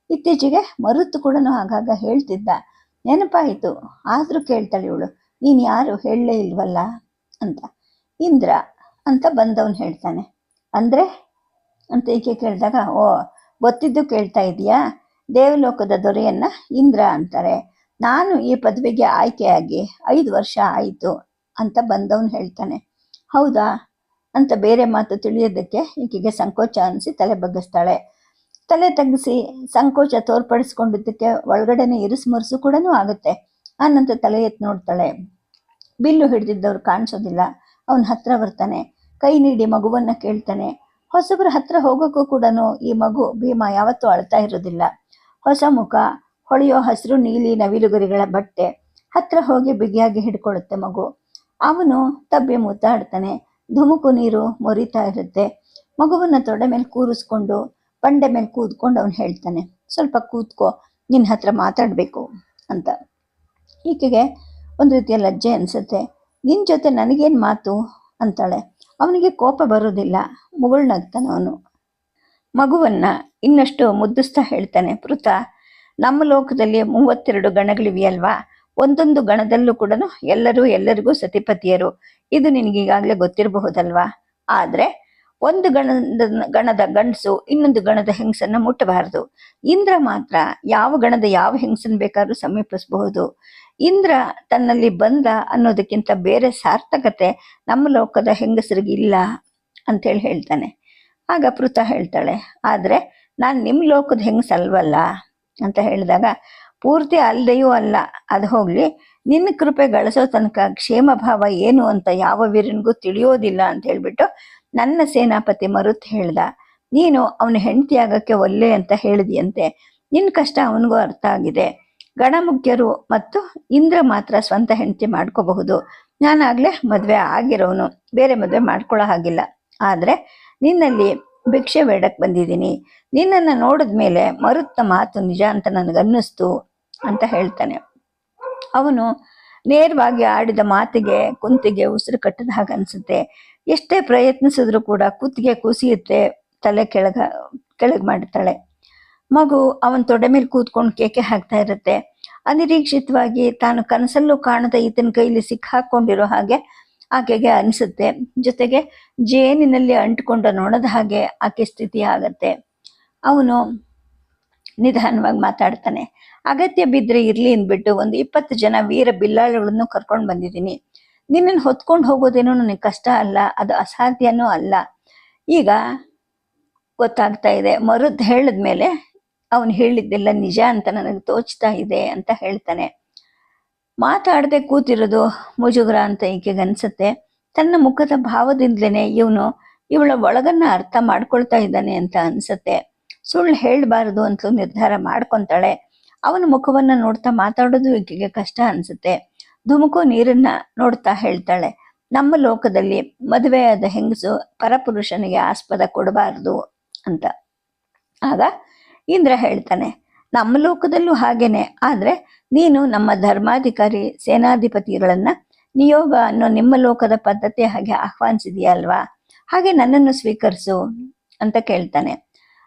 ಇತ್ತೀಚೆಗೆ ಮರುತು ಕೂಡ ಆಗಾಗ ಹೇಳ್ತಿದ್ದ. ನೆನಪಾಯಿತು. ಆದರೂ ಕೇಳ್ತಾಳೆ ಇವಳು, ನೀನು ಯಾರು ಹೇಳಲೇ ಇಲ್ವಲ್ಲ ಅಂತ. ಇಂದ್ರ ಅಂತ ಬಂದವನು ಹೇಳ್ತಾನೆ. ಅಂದರೆ? ಅಂತ ಈಕೆ ಕೇಳಿದಾಗ, ಓ, ಗೊತ್ತಿದ್ದು ಕೇಳ್ತಾ ಇದೀಯಾ? ದೇವಲೋಕದ ದೊರೆಯನ್ನ ಇಂದ್ರ ಅಂತಾರೆ. ನಾನು ಈ ಪದವಿಗೆ ಆಯ್ಕೆಯಾಗಿ ಐದು ವರ್ಷ ಆಯಿತು ಅಂತ ಬಂದವನು ಹೇಳ್ತಾನೆ. ಹೌದಾ? ಅಂತ ಬೇರೆ ಮಾತು ತಿಳಿಯೋದಕ್ಕೆ ಈಕೆಗೆ ಸಂಕೋಚ ಅನಿಸಿ ತಲೆ ಬಗ್ಗಿಸ್ತಾಳೆ. ತಲೆ ತಗ್ಗಿಸಿ ಸಂಕೋಚ ತೋರ್ಪಡಿಸ್ಕೊಂಡಿದ್ದಕ್ಕೆ ಒಳಗಡೆನೆ ಇರಿಸು ಮುರುಸು ಕೂಡ ಆಗುತ್ತೆ. ಆನಂತರ ತಲೆ ಎತ್ತಿ ನೋಡ್ತಾಳೆ. ಬಿಲ್ಲು ಹಿಡಿದಿದ್ದವ್ರು ಕಾಣಿಸೋದಿಲ್ಲ. ಅವನ ಹತ್ರ ಬರ್ತಾನೆ. ಕೈ ನೀಡಿ ಮಗುವನ್ನ ಕೇಳ್ತಾನೆ. ಹೊಸಬ್ರ ಹತ್ರ ಹೋಗೋಕ್ಕೂ ಕೂಡ ಈ ಮಗು ಭೀಮ ಯಾವತ್ತೂ ಅಳ್ತಾ ಇರೋದಿಲ್ಲ. ಹೊಸ ಮುಖ ಹೊಳೆಯೋ ಹಸಿರು ನೀಲಿ ನವಿಲುಗರಿಗಳ ಬಟ್ಟೆ ಹತ್ರ ಹೋಗಿ ಬಿಗಿಯಾಗಿ ಹಿಡ್ಕೊಳ್ಳುತ್ತೆ ಮಗು. ಅವನು ತಬ್ಬಿ ಮೂತಾಡ್ತಾನೆ ಧುಮುಕು ನೀರು ಮೊರಿತಾ ಇರುತ್ತೆ. ಮಗುವನ್ನ ತೊಡೆ ಮೇಲೆ ಕೂರಿಸ್ಕೊಂಡು ಬಂಡೆ ಮೇಲೆ ಕೂತ್ಕೊಂಡು ಅವನು ಹೇಳ್ತಾನೆ, ಸ್ವಲ್ಪ ಕೂತ್ಕೋ, ನಿನ್ನ ಹತ್ರ ಮಾತಾಡಬೇಕು ಅಂತ. ಈಕೆಗೆ ಒಂದು ರೀತಿಯ ಲಜ್ಜೆ ಅನಿಸುತ್ತೆ. ನಿನ್ನ ಜೊತೆ ನನಗೇನು ಮಾತು? ಅಂತಾಳೆ. ಅವನಿಗೆ ಕೋಪ ಬರೋದಿಲ್ಲ ಮುಗುಳ್ನಗ್ತಾನೆ ಅವನು. ಮಗುವನ್ನು ಇನ್ನಷ್ಟು ಮುದ್ದಿಸ್ತಾ ಹೇಳ್ತಾನೆ ಪೃಥ ನಮ್ಮ ಲೋಕದಲ್ಲಿ ಮೂವತ್ತೆರಡು ಗಣಗಳಿವೆಯಲ್ವಾ? ಒಂದೊಂದು ಗಣದಲ್ಲೂ ಕೂಡ ಎಲ್ಲರೂ ಎಲ್ಲರಿಗೂ ಸತಿಪತಿಯರು. ಇದು ನಿನಗೀಗಾಗಲೇ ಗೊತ್ತಿರಬಹುದಲ್ವಾ? ಆದರೆ ಒಂದು ಗಣದ ಗಣದ ಗಂಡಸು ಇನ್ನೊಂದು ಗಣದ ಹೆಂಗಸನ್ನ ಮುಟ್ಟಬಾರದು. ಇಂದ್ರ ಮಾತ್ರ ಯಾವ ಗಣದ ಯಾವ ಹೆಂಗಸನ್ ಬೇಕಾದ್ರೂ ಸಮೀಪಿಸಬಹುದು. ಇಂದ್ರ ತನ್ನಲ್ಲಿ ಬಂದ ಅನ್ನೋದಕ್ಕಿಂತ ಬೇರೆ ಸಾರ್ಥಕತೆ ನಮ್ಮ ಲೋಕದ ಹೆಂಗಸರಿಗೆ ಇಲ್ಲ ಅಂತೇಳಿ ಹೇಳ್ತಾನೆ. ಆಗ ಪೃಥ ಹೇಳ್ತಾಳೆ, ಆದರೆ ನಾನು ನಿಮ್ಮ ಲೋಕದ ಹೆಂಗಸಲ್ವಲ್ಲ? ಅಂತ ಹೇಳಿದಾಗ, ಪೂರ್ತಿ ಅಲ್ಲದೆಯೂ ಅಲ್ಲ, ಅದು ಹೋಗಲಿ, ನಿನ್ನ ಕೃಪೆ ಗಳಿಸೋ ತನಕ ಕ್ಷೇಮ ಭಾವ ಏನು ಅಂತ ಯಾವ ವೀರನಿಗೂ ತಿಳಿಯೋದಿಲ್ಲ ಅಂತ ಹೇಳಿಬಿಟ್ಟು ನನ್ನ ಸೇನಾಪತಿ ಮರುತ್ ಹೇಳ್ದ, ನೀನು ಅವನ ಹೆಂಡತಿ ಆಗಕ್ಕೆ ಒಲ್ಲೆ ಅಂತ ಹೇಳಿದಿಯಂತೆ ನಿನ್ನ ಕಷ್ಟ ಅವನಿಗೂ ಅರ್ಥ ಆಗಿದೆ. ಗಣಮುಖ್ಯರು ಮತ್ತು ಇಂದ್ರ ಮಾತ್ರ ಸ್ವಂತ ಹೆಂಡತಿ ಮಾಡ್ಕೋಬಹುದು. ನಾನಾಗಲೇ ಮದುವೆ ಆಗಿರೋನು, ಬೇರೆ ಮದುವೆ ಮಾಡ್ಕೊಳ್ಳೋ ಹಾಗಿಲ್ಲ. ಆದರೆ ನಿನ್ನಲ್ಲಿ ಭಿಕ್ಷೆ ಬೇಡಕ್ಕೆ ಬಂದಿದ್ದೀನಿ. ನಿನ್ನನ್ನು ನೋಡಿದ್ಮೇಲೆ ಮರುತ್ತ ಮಾತು ನಿಜ ಅಂತ ನನಗನ್ನಿಸ್ತು ಅಂತ ಹೇಳ್ತಾನೆ. ಅವನು ನೇರವಾಗಿ ಆಡಿದ ಮಾತಿಗೆ, ಕುಂತಿಗೆ ಉಸಿರು ಕಟ್ಟದ ಹಾಗೆ ಅನ್ಸುತ್ತೆ. ಎಷ್ಟೇ ಪ್ರಯತ್ನಿಸಿದ್ರು ಕೂಡ ಕುತ್ತಿಗೆ ಕುಸಿಯುತ್ತೆ, ತಲೆ ಕೆಳಗ, ಕೆಳಗೆ ಮಾಡ್ತಾಳೆ. ಮಗು ಅವನ ತೊಡೆ ಮೇಲೆ ಕೂತ್ಕೊಂಡು ಕೇಕೆ ಹಾಕ್ತಾ ಇರುತ್ತೆ. ಅನಿರೀಕ್ಷಿತವಾಗಿ ತಾನು ಕನಸಲ್ಲೂ ಕಾಣದ ಈತನ ಕೈಲಿ ಸಿಕ್ಕಾಕೊಂಡಿರೋ ಹಾಗೆ ಆಕೆಗೆ ಅನಿಸುತ್ತೆ. ಜೊತೆಗೆ ಜೇನಿನಲ್ಲಿ ಅಂಟ್ಕೊಂಡ ನೋಡದ ಹಾಗೆ ಆಕೆ ಸ್ಥಿತಿ ಆಗತ್ತೆ. ಅವನು ನಿಧಾನವಾಗಿ ಮಾತಾಡ್ತಾನೆ. ಅಗತ್ಯ ಬಿದ್ದರೆ ಇರ್ಲಿ ಅಂದ್ಬಿಟ್ಟು ಒಂದು ಇಪ್ಪತ್ತು ಜನ ವೀರ ಬಿಲ್ಲಾಳುಗಳನ್ನು ಕರ್ಕೊಂಡು ಬಂದಿದ್ದೀನಿ. ನಿನ್ನನ್ನು ಹೊತ್ಕೊಂಡು ಹೋಗೋದೇನೋ ನನಗೆ ಕಷ್ಟ ಅಲ್ಲ, ಅದು ಅಸಾಧ್ಯನೂ ಅಲ್ಲ. ಈಗ ಗೊತ್ತಾಗ್ತಾ ಇದೆ. ಮರುದ್ ಹೇಳಿದ್ಮೇಲೆ ಅವನು ಹೇಳಿದ್ದೆಲ್ಲ ನಿಜ ಅಂತ ನನಗೆ ತೋಚ್ತಾ ಇದೆ ಅಂತ ಹೇಳ್ತಾನೆ. ಮಾತಾಡದೆ ಕೂತಿರೋದು ಮುಜುಗರ ಅಂತ ಈಕೆಗೆ ಅನ್ಸುತ್ತೆ. ತನ್ನ ಮುಖದ ಭಾವದಿಂದಲೇ ಇವನು ಇವಳ ಒಳಗನ್ನ ಅರ್ಥ ಮಾಡ್ಕೊಳ್ತಾ ಇದ್ದಾನೆ ಅಂತ ಅನ್ಸುತ್ತೆ. ಸುಳ್ಳು ಹೇಳಬಾರದು ಅಂತ ನಿರ್ಧಾರ ಮಾಡ್ಕೊಂತಾಳೆ. ಅವನ ಮುಖವನ್ನ ನೋಡ್ತಾ ಮಾತಾಡೋದು ಈಕೆಗೆ ಕಷ್ಟ ಅನ್ಸುತ್ತೆ. ಧುಮುಕು ನೀರನ್ನ ನೋಡ್ತಾ ಹೇಳ್ತಾಳೆ. ನಮ್ಮ ಲೋಕದಲ್ಲಿ ಮದುವೆಯಾದ ಹೆಂಗಸು ಪರಪುರುಷನಿಗೆ ಆಸ್ಪದ ಕೊಡಬಾರದು ಅಂತ. ಆಗ ಇಂದ್ರ ಹೇಳ್ತಾನೆ ನಮ್ಮ ಲೋಕದಲ್ಲೂ ಹಾಗೇನೆ. ಆದ್ರೆ ನೀನು ನಮ್ಮ ಧರ್ಮಾಧಿಕಾರಿ, ಸೇನಾಧಿಪತಿಗಳನ್ನ ನಿಯೋಗ ಅನ್ನೋ ನಿಮ್ಮ ಲೋಕದ ಪದ್ಧತಿ ಹಾಗೆ ಆಹ್ವಾನಿಸಿದೆಯಲ್ವಾ? ಹಾಗೆ ನನ್ನನ್ನು ಸ್ವೀಕರಿಸು ಅಂತ ಕೇಳ್ತಾನೆ.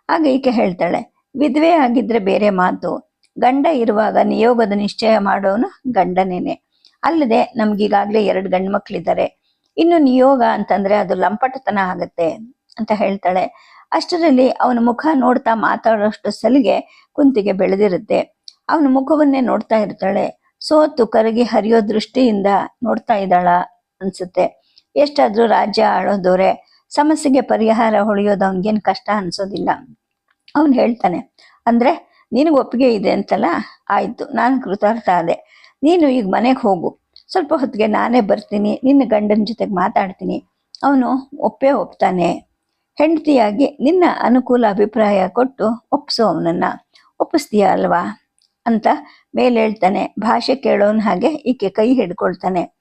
ಆಗ ಈಕೆ ಹೇಳ್ತಾಳೆ, ವಿಧವೆ ಆಗಿದ್ರೆ ಬೇರೆ ಮಾತು. ಗಂಡ ಇರುವಾಗ ನಿಯೋಗದ ನಿಶ್ಚಯ ಮಾಡೋನು ಗಂಡನೇನೆ. ಅಲ್ಲದೆ ನಮ್ಗೀಗಾಗ್ಲೇ ಎರಡು ಗಂಡು ಮಕ್ಳಿದ್ದಾರೆ ಇನ್ನು ನಿಯೋಗ ಅಂತಂದ್ರೆ ಅದು ಲಂಪಟತನ ಆಗತ್ತೆ, ಅಂತ ಹೇಳ್ತಾಳೆ. ಅಷ್ಟರಲ್ಲಿ ಅವನ ಮುಖ ನೋಡ್ತಾ ಮಾತಾಡೋಷ್ಟು ಸಲಿಗೆ ಕುಂತಿಗೆ ಬೆಳೆದಿರುತ್ತೆ. ಅವನ ಮುಖವನ್ನೇ ನೋಡ್ತಾ ಇರ್ತಾಳೆ. ಸೋತು ಕರಗಿ ಹರಿಯೋ ದೃಷ್ಟಿಯಿಂದ ನೋಡ್ತಾ ಇದ್ದಾಳ ಅನ್ಸುತ್ತೆ. ಎಷ್ಟಾದ್ರೂ ರಾಜ್ಯ ಆಳೋದೋರೆ, ಸಮಸ್ಯೆಗೆ ಪರಿಹಾರ ಹೊಳೆಯೋದು ಅವನಿಗೇನು ಕಷ್ಟ ಅನ್ಸೋದಿಲ್ಲ. ಅವನು ಹೇಳ್ತಾನೆ, ಅಂದ್ರೆ ನಿನಗೆ ಒಪ್ಪಿಗೆ ಇದೆ ಅಂತಲ್ಲ? ಆಯಿತು, ನಾನು ಕೃತಾರ್ಥ ಆದೆ. ನೀನು ಈಗ ಮನೆಗೆ ಹೋಗು. ಸ್ವಲ್ಪ ಹೊತ್ತಿಗೆ ನಾನೇ ಬರ್ತೀನಿ, ನಿನ್ನ ಗಂಡನ ಜೊತೆಗೆ ಮಾತಾಡ್ತೀನಿ. ಅವನು ಒಪ್ಪೇ ಒಪ್ತಾನೆ. ಹೆಂಡತಿಯಾಗಿ ನಿನ್ನ ಅನುಕೂಲ ಅಭಿಪ್ರಾಯ ಕೊಟ್ಟು ಒಪ್ಪಿಸೋ ಅವನನ್ನು. ಒಪ್ಪಿಸ್ತೀಯ ಅಲ್ವಾ? ಅಂತ ಮೇಲೆ ಹೇಳ್ತಾನೆ. ಭಾಷೆ ಕೇಳೋನ್ ಹಾಗೆ ಈಕೆ ಕೈ ಹಿಡ್ಕೊಳ್ತಾನೆ.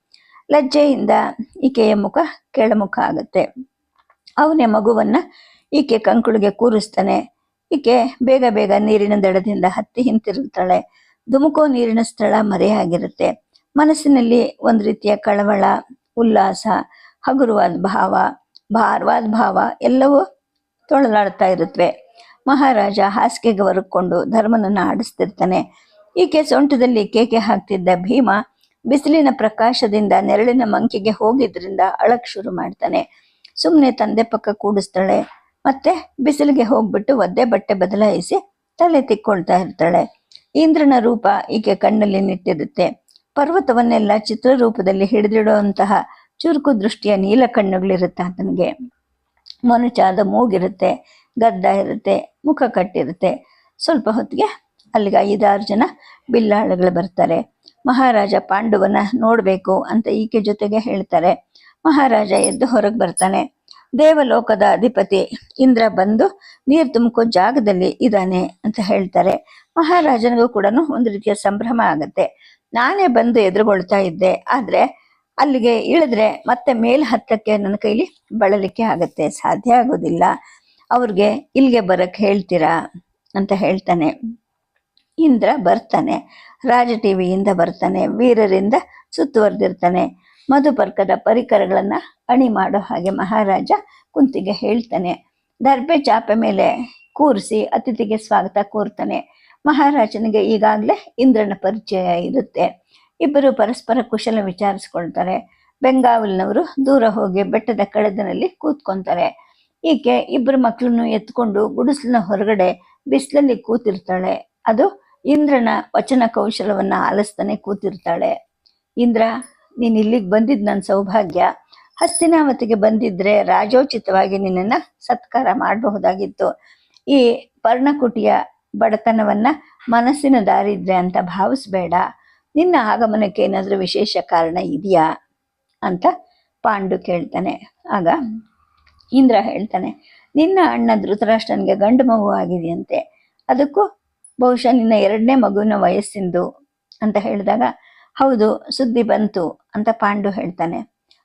ಲಜ್ಜೆಯಿಂದ ಈಕೆಯ ಮುಖ ಕೆಳಮುಖ ಆಗುತ್ತೆ. ಅವನೇ ಮಗುವನ್ನ ಈಕೆ ಕಂಕುಳಿಗೆ ಕೂರಿಸ್ತಾನೆ. ಈಕೆ ಬೇಗ ಬೇಗ ನೀರಿನ ದಡದಿಂದ ಹತ್ತಿ ಹಿಂತಿರುಗ್ತಾಳೆ. ಧುಮುಕೋ ನೀರಿನ ಸ್ಥಳ ಮರೆಯಾಗಿರುತ್ತೆ. ಮನಸ್ಸಿನಲ್ಲಿ ಒಂದು ರೀತಿಯ ಕಳವಳ, ಉಲ್ಲಾಸ, ಹಗುರವಾದ ಭಾವ ಭಾರವಾದ ಭಾವ ಎಲ್ಲವೂ ತೊಳಲಾಡ್ತಾ ಇರುತ್ತವೆ ಮಹಾರಾಜ ಹಾಸಿಗೆಗೆ ಹೊರಕೊಂಡು ಧರ್ಮನನ್ನ ಆಡಿಸ್ತಿರ್ತಾನೆ. ಈಕೆ ಸೊಂಟದಲ್ಲಿ ಕೇಕೆ ಹಾಕ್ತಿದ್ದ ಭೀಮ ಬಿಸಿಲಿನ ಪ್ರಕಾಶದಿಂದ ನೆರಳಿನ ಮಂಕಿಗೆ ಹೋಗಿದ್ರಿಂದ ಅಳಕ್ ಶುರು ಮಾಡ್ತಾನೆ. ಸುಮ್ಮನೆ ತಂದೆ ಪಕ್ಕ ಕೂಡಿಸ್ತಾಳೆ. ಮತ್ತೆ ಬಿಸಿಲಿಗೆ ಹೋಗ್ಬಿಟ್ಟು ಒದ್ದೆ ಬಟ್ಟೆ ಬದಲಾಯಿಸಿ ತಲೆ ತಿಕ್ಕೊಳ್ತಾ ಇರ್ತಾಳೆ. ಇಂದ್ರನ ರೂಪ ಈಕೆ ಕಣ್ಣಲ್ಲಿ ನಿಟ್ಟಿರುತ್ತೆ. ಪರ್ವತವನ್ನೆಲ್ಲ ಚಿತ್ರರೂಪದಲ್ಲಿ ಹಿಡಿದಿಡುವಂತಹ ಚುರುಕು ದೃಷ್ಟಿಯ ನೀಲ ಕಣ್ಣುಗಳಿರುತ್ತೆ ಆತನಿಗೆ. ಮನುಚಾದ ಮೂಗಿರುತ್ತೆ, ಗದ್ದ ಇರುತ್ತೆ, ಮುಖ ಕಟ್ಟಿರುತ್ತೆ. ಸ್ವಲ್ಪ ಹೊತ್ತಿಗೆ ಅಲ್ಲಿಗೆ ಐದಾರು ಜನ ಬಿಲ್ಲಾಳುಗಳು ಬರ್ತಾರೆ. ಮಹಾರಾಜ ಪಾಂಡುವನ ನೋಡಬೇಕು ಅಂತ ಈಕೆ ಜೊತೆಗೆ ಹೇಳ್ತಾರೆ. ಮಹಾರಾಜ ಎದ್ದು ಹೊರಗೆ ಬರ್ತಾನೆ. ದೇವಲೋಕದ ಅಧಿಪತಿ ಇಂದ್ರ ಬಂದು ನೀರು ತುಮಕೋ ಜಾಗದಲ್ಲಿ ಇದ್ದಾನೆ ಅಂತ ಹೇಳ್ತಾರೆ. ಮಹಾರಾಜನಿಗೂ ಕೂಡ ಒಂದು ರೀತಿಯ ಸಂಭ್ರಮ ಆಗುತ್ತೆ. ನಾನೇ ಬಂದು ಎದುರುಗೊಳ್ತಾ ಇದ್ದೆ, ಆದ್ರೆ ಅಲ್ಲಿಗೆ ಇಳಿದ್ರೆ ಮತ್ತೆ ಮೇಲ್ ಹತ್ತಕ್ಕೆ ನನ್ನ ಕೈಲಿ ಬಳಲಿಕ್ಕೆ ಆಗತ್ತೆ. ಸಾಧ್ಯ ಆಗೋದಿಲ್ಲ. ಅವ್ರಿಗೆ, ಇಲ್ಲಿಗೆ ಬರಕ್ ಹೇಳ್ತೀರಾ? ಅಂತ ಹೇಳ್ತಾನೆ. ಇಂದ್ರ ಬರ್ತಾನೆ. ರಾಜ ಟಿವಿಯಿಂದ ಬರ್ತಾನೆ. ವೀರರಿಂದ ಸುತ್ತುವರೆದಿರ್ತಾನೆ. ಮಧುಪರ್ಕದ ಪರಿಕರಗಳನ್ನ ಅಣಿ ಮಾಡೋ ಹಾಗೆ ಮಹಾರಾಜ ಕುಂತಿಗೆ ಹೇಳ್ತಾನೆ. ದರ್ಬೆ ಚಾಪೆ ಮೇಲೆ ಕೂರಿಸಿ ಅತಿಥಿಗೆ ಸ್ವಾಗತ ಕೋರ್ತಾನೆ. ಮಹಾರಾಜನಿಗೆ ಈಗಾಗಲೇ ಇಂದ್ರನ ಪರಿಚಯ ಇರುತ್ತೆ. ಇಬ್ಬರು ಪರಸ್ಪರ ಕುಶಲ ವಿಚಾರಿಸ್ಕೊಳ್ತಾರೆ. ಬೆಂಗಾವಲಿನವರು ದೂರ ಹೋಗಿ ಬೆಟ್ಟದ ಕಳೆದನಲ್ಲಿ ಕೂತ್ಕೊಂತಾರೆ. ಈಕೆ ಇಬ್ಬರು ಮಕ್ಕಳನ್ನು ಎತ್ಕೊಂಡು ಗುಡಿಸಲಿನ ಹೊರಗಡೆ ಬಿಸಿಲಲ್ಲಿ ಕೂತಿರ್ತಾಳೆ. ಅದು ಇಂದ್ರನ ವಚನ ಕೌಶಲವನ್ನ ಆಲಿಸ್ತಾನೆ ಕೂತಿರ್ತಾಳೆ. ಇಂದ್ರ, ನೀನ್ ಇಲ್ಲಿಗೆ ಬಂದಿದ್ ನನ್ನ ಸೌಭಾಗ್ಯ. ಹಸ್ತಿನಾವತಿಗೆ ಬಂದಿದ್ರೆ ರಾಜೋಚಿತವಾಗಿ ನಿನ್ನನ್ನು ಸತ್ಕಾರ ಮಾಡಬಹುದಾಗಿತ್ತು. ಈ ಪರ್ಣಕುಟಿಯ ಬಡತನವನ್ನ ಮನಸ್ಸಿನ ದಾರಿದ್ರೆ ಅಂತ ಭಾವಿಸ್ಬೇಡ. ನಿನ್ನ ಆಗಮನಕ್ಕೆ ಏನಾದರೂ ವಿಶೇಷ ಕಾರಣ ಇದೆಯಾ? ಅಂತ ಪಾಂಡು ಕೇಳ್ತಾನೆ. ಆಗ ಇಂದ್ರ ಹೇಳ್ತಾನೆ, ನಿನ್ನ ಅಣ್ಣ ಧೃತರಾಷ್ಟ್ರನಿಗೆ ಗಂಡು ಮಗು ಆಗಿದೆಯಂತೆ. ಅದಕ್ಕೂ ಬಹುಶಃ ನಿನ್ನ ಎರಡನೇ ಮಗುವಿನ ವಯಸ್ಸಿಂದು ಅಂತ ಹೇಳಿದಾಗ, ಹೌದು, ಸುದ್ದಿ ಬಂತು ಅಂತ ಪಾಂಡು ಹೇಳ್ತಾನೆ.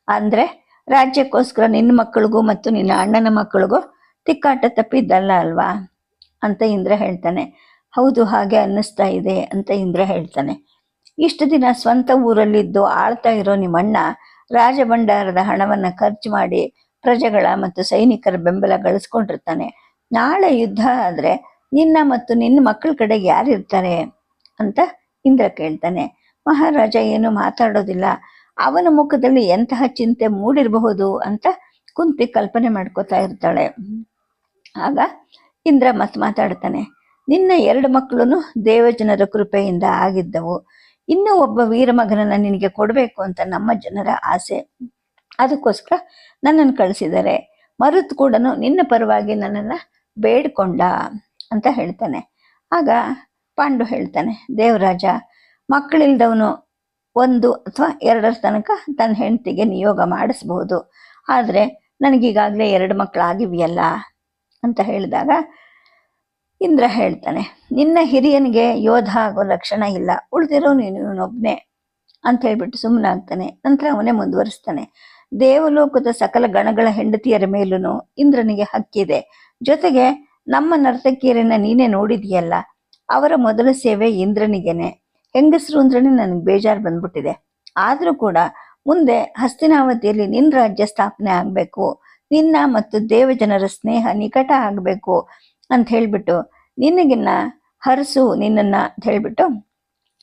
ಅಂದ್ರೆ ರಾಜ್ಯಕ್ಕೋಸ್ಕರ ನಿನ್ನ ಮಕ್ಕಳಿಗೂ ಮತ್ತು ನಿನ್ನ ಅಣ್ಣನ ಮಕ್ಕಳಿಗೂ ತಿಕ್ಕಾಟ ತಪ್ಪಿದ್ದಲ್ಲ ಅಲ್ವಾ? ಅಂತ ಇಂದ್ರ ಹೇಳ್ತಾನೆ. ಹೌದು, ಹಾಗೆ ಅನ್ನಿಸ್ತಾ ಇದೆ ಅಂತ ಇಂದ್ರ ಹೇಳ್ತಾನೆ. ಇಷ್ಟು ದಿನ ಸ್ವಂತ ಊರಲ್ಲಿದ್ದು ಆಳ್ತಾ ಇರೋ ನಿಮ್ಮಣ್ಣ ರಾಜಭಂಡಾರದ ಹಣವನ್ನ ಖರ್ಚು ಮಾಡಿ ಪ್ರಜೆಗಳ ಮತ್ತು ಸೈನಿಕರ ಬೆಂಬಲ ಗಳಿಸ್ಕೊಂಡಿರ್ತಾನೆ. ನಾಳೆ ಯುದ್ಧ ಆದರೆ ನಿನ್ನ ಮತ್ತು ನಿನ್ನ ಮಕ್ಕಳ ಕಡೆಗೆ ಯಾರಿರ್ತಾರೆ ಅಂತ ಇಂದ್ರ ಕೇಳ್ತಾನೆ. ಮಹಾರಾಜ ಏನು ಮಾತಾಡೋದಿಲ್ಲ. ಅವನ ಮುಖದಲ್ಲಿ ಎಂತಹ ಚಿಂತೆ ಮೂಡಿರಬಹುದು ಅಂತ ಕುಂತಿ ಕಲ್ಪನೆ ಮಾಡ್ಕೋತಾ ಇರ್ತಾಳೆ. ಆಗ ಇಂದ್ರ ಮತ್ತೆ ಮಾತಾಡ್ತಾನೆ. ನಿನ್ನ ಎರಡು ಮಕ್ಕಳು ದೇವಜನರ ಕೃಪೆಯಿಂದ ಆಗಿದ್ದವು. ಇನ್ನೂ ಒಬ್ಬ ವೀರ ಮಗನನ್ನ ನಿನಗೆ ಕೊಡಬೇಕು ಅಂತ ನಮ್ಮ ಜನರ ಆಸೆ. ಅದಕ್ಕೋಸ್ಕರ ನನ್ನನ್ನು ಕಳಿಸಿದ್ದಾರೆ. ಮರುತ್ ಕೂಡ ನಿನ್ನ ಪರವಾಗಿ ನನ್ನನ್ನ ಬೇಡ್ಕೊಂಡ ಅಂತ ಹೇಳ್ತಾನೆ. ಆಗ ಪಾಂಡು ಹೇಳ್ತಾನೆ, ದೇವರಾಜ, ಮಕ್ಕಳಿಲ್ದವನು ಒಂದು ಅಥವಾ ಎರಡರ ತನಕ ತನ್ನ ಹೆಂಡತಿಗೆ ನಿಯೋಗ ಮಾಡಿಸ್ಬಹುದು. ಆದರೆ ನನಗೀಗಾಗಲೇ ಎರಡು ಮಕ್ಕಳಾಗಿವೆಯಲ್ಲ? ಅಂತ ಹೇಳಿದಾಗ ಇಂದ್ರ ಹೇಳ್ತಾನೆ, ನಿನ್ನ ಹಿರಿಯನಿಗೆ ಯೋಧ ಆಗೋ ಲಕ್ಷಣ ಇಲ್ಲ, ಉಳಿದಿರೋ ನೀನು ಇವನೊಬ್ನೇ ಅಂತ ಹೇಳ್ಬಿಟ್ಟು ಸುಮ್ಮನಾಗ್ತಾನೆ ನಂತರ ಅವನೇ ಮುಂದುವರಿಸ್ತಾನೆ. ದೇವಲೋಕದ ಸಕಲ ಗಣಗಳ ಹೆಂಡತಿಯರ ಮೇಲೂ ಇಂದ್ರನಿಗೆ ಹಕ್ಕಿದೆ. ಜೊತೆಗೆ, ನಮ್ಮ ನರ್ತಕಿಯರನ್ನ ನೀನೇ ನೋಡಿದೀಯಲ್ಲ, ಅವರ ಮೊದಲ ಸೇವೆ ಇಂದ್ರನಿಗೆನೆ. ಹೆಂಗಸರು ಅಂದ್ರೆ ನನಗೆ ಬೇಜಾರು ಬಂದ್ಬಿಟ್ಟಿದೆ. ಆದ್ರೂ ಕೂಡ ಮುಂದೆ ಹಸ್ತಿನಾವತಿಯಲ್ಲಿ ನಿನ್ನ ರಾಜ್ಯ ಸ್ಥಾಪನೆ ಆಗ್ಬೇಕು. ನಿನ್ನ ಮತ್ತು ದೇವಜನರ ಸ್ನೇಹ ನಿಕಟ ಆಗ್ಬೇಕು. ಅಂತ ಹೇಳಿಬಿಟ್ಟು ನಿನಗಿನ್ನ ಹರಸು ನಿನ್ನನ್ನು ಅಂತ ಹೇಳಿಬಿಟ್ಟು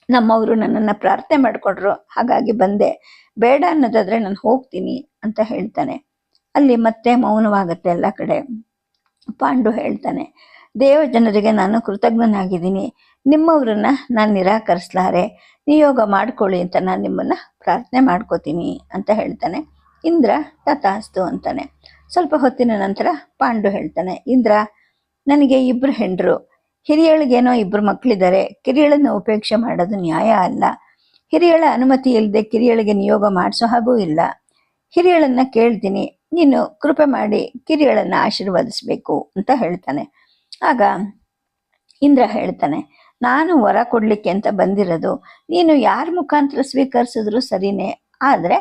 ನಮ್ಮವರು ನನ್ನನ್ನು ಪ್ರಾರ್ಥನೆ ಮಾಡಿಕೊಂಡ್ರು. ಹಾಗಾಗಿ ಬಂದೆ. ಬೇಡ ಅನ್ನೋದಾದರೆ ನಾನು ಹೋಗ್ತೀನಿ ಅಂತ ಹೇಳ್ತಾನೆ. ಅಲ್ಲಿ ಮತ್ತೆ ಮೌನವಾಗುತ್ತೆ ಎಲ್ಲ ಕಡೆ. ಪಾಂಡು ಹೇಳ್ತಾನೆ, ದೇವ ಜನರಿಗೆ ನಾನು ಕೃತಜ್ಞನಾಗಿದ್ದೀನಿ. ನಿಮ್ಮವ್ರನ್ನ ನಾನು ನಿರಾಕರಿಸ್ಲಾರೆ. ನಿಯೋಗ ಮಾಡ್ಕೊಳ್ಳಿ ಅಂತ ನಾನು ನಿಮ್ಮನ್ನ ಪ್ರಾರ್ಥನೆ ಮಾಡ್ಕೋತೀನಿ ಅಂತ ಹೇಳ್ತಾನೆ. ಇಂದ್ರ ತಥಾಸ್ತು ಅಂತಾನೆ. ಸ್ವಲ್ಪ ಹೊತ್ತಿನ ನಂತರ ಪಾಂಡು ಹೇಳ್ತಾನೆ, ಇಂದ್ರ ನನಗೆ ಇಬ್ರು ಹೆಂಡ್ರು. ಹಿರಿಯಳಿಗೇನೋ ಇಬ್ರು ಮಕ್ಕಳಿದ್ದಾರೆ ಕಿರಿಯಳನ್ನು ಉಪೇಕ್ಷೆ ಮಾಡೋದು ನ್ಯಾಯ ಅಲ್ಲ. ಹಿರಿಯಳ ಅನುಮತಿ ಇಲ್ಲದೆ ಕಿರಿಯಳಿಗೆ ನಿಯೋಗ ಮಾಡಿಸೋ ಹಾಗೂ ಇಲ್ಲ. ಹಿರಿಯಳನ್ನ ಕೇಳ್ತೀನಿ. ನೀನು ಕೃಪೆ ಮಾಡಿ ಕಿರಿಯಳನ್ನ ಆಶೀರ್ವದಿಸ್ಬೇಕು ಅಂತ ಹೇಳ್ತಾನೆ. ಆಗ ಇಂದ್ರ ಹೇಳ್ತಾನೆ, ನಾನು ವರ ಕೊಡ್ಲಿಕ್ಕೆ ಅಂತ ಬಂದಿರೋದು. ನೀನು ಯಾರ ಮುಖಾಂತರ ಸ್ವೀಕರಿಸಿದ್ರು ಸರಿನೇ. ಆದ್ರೆ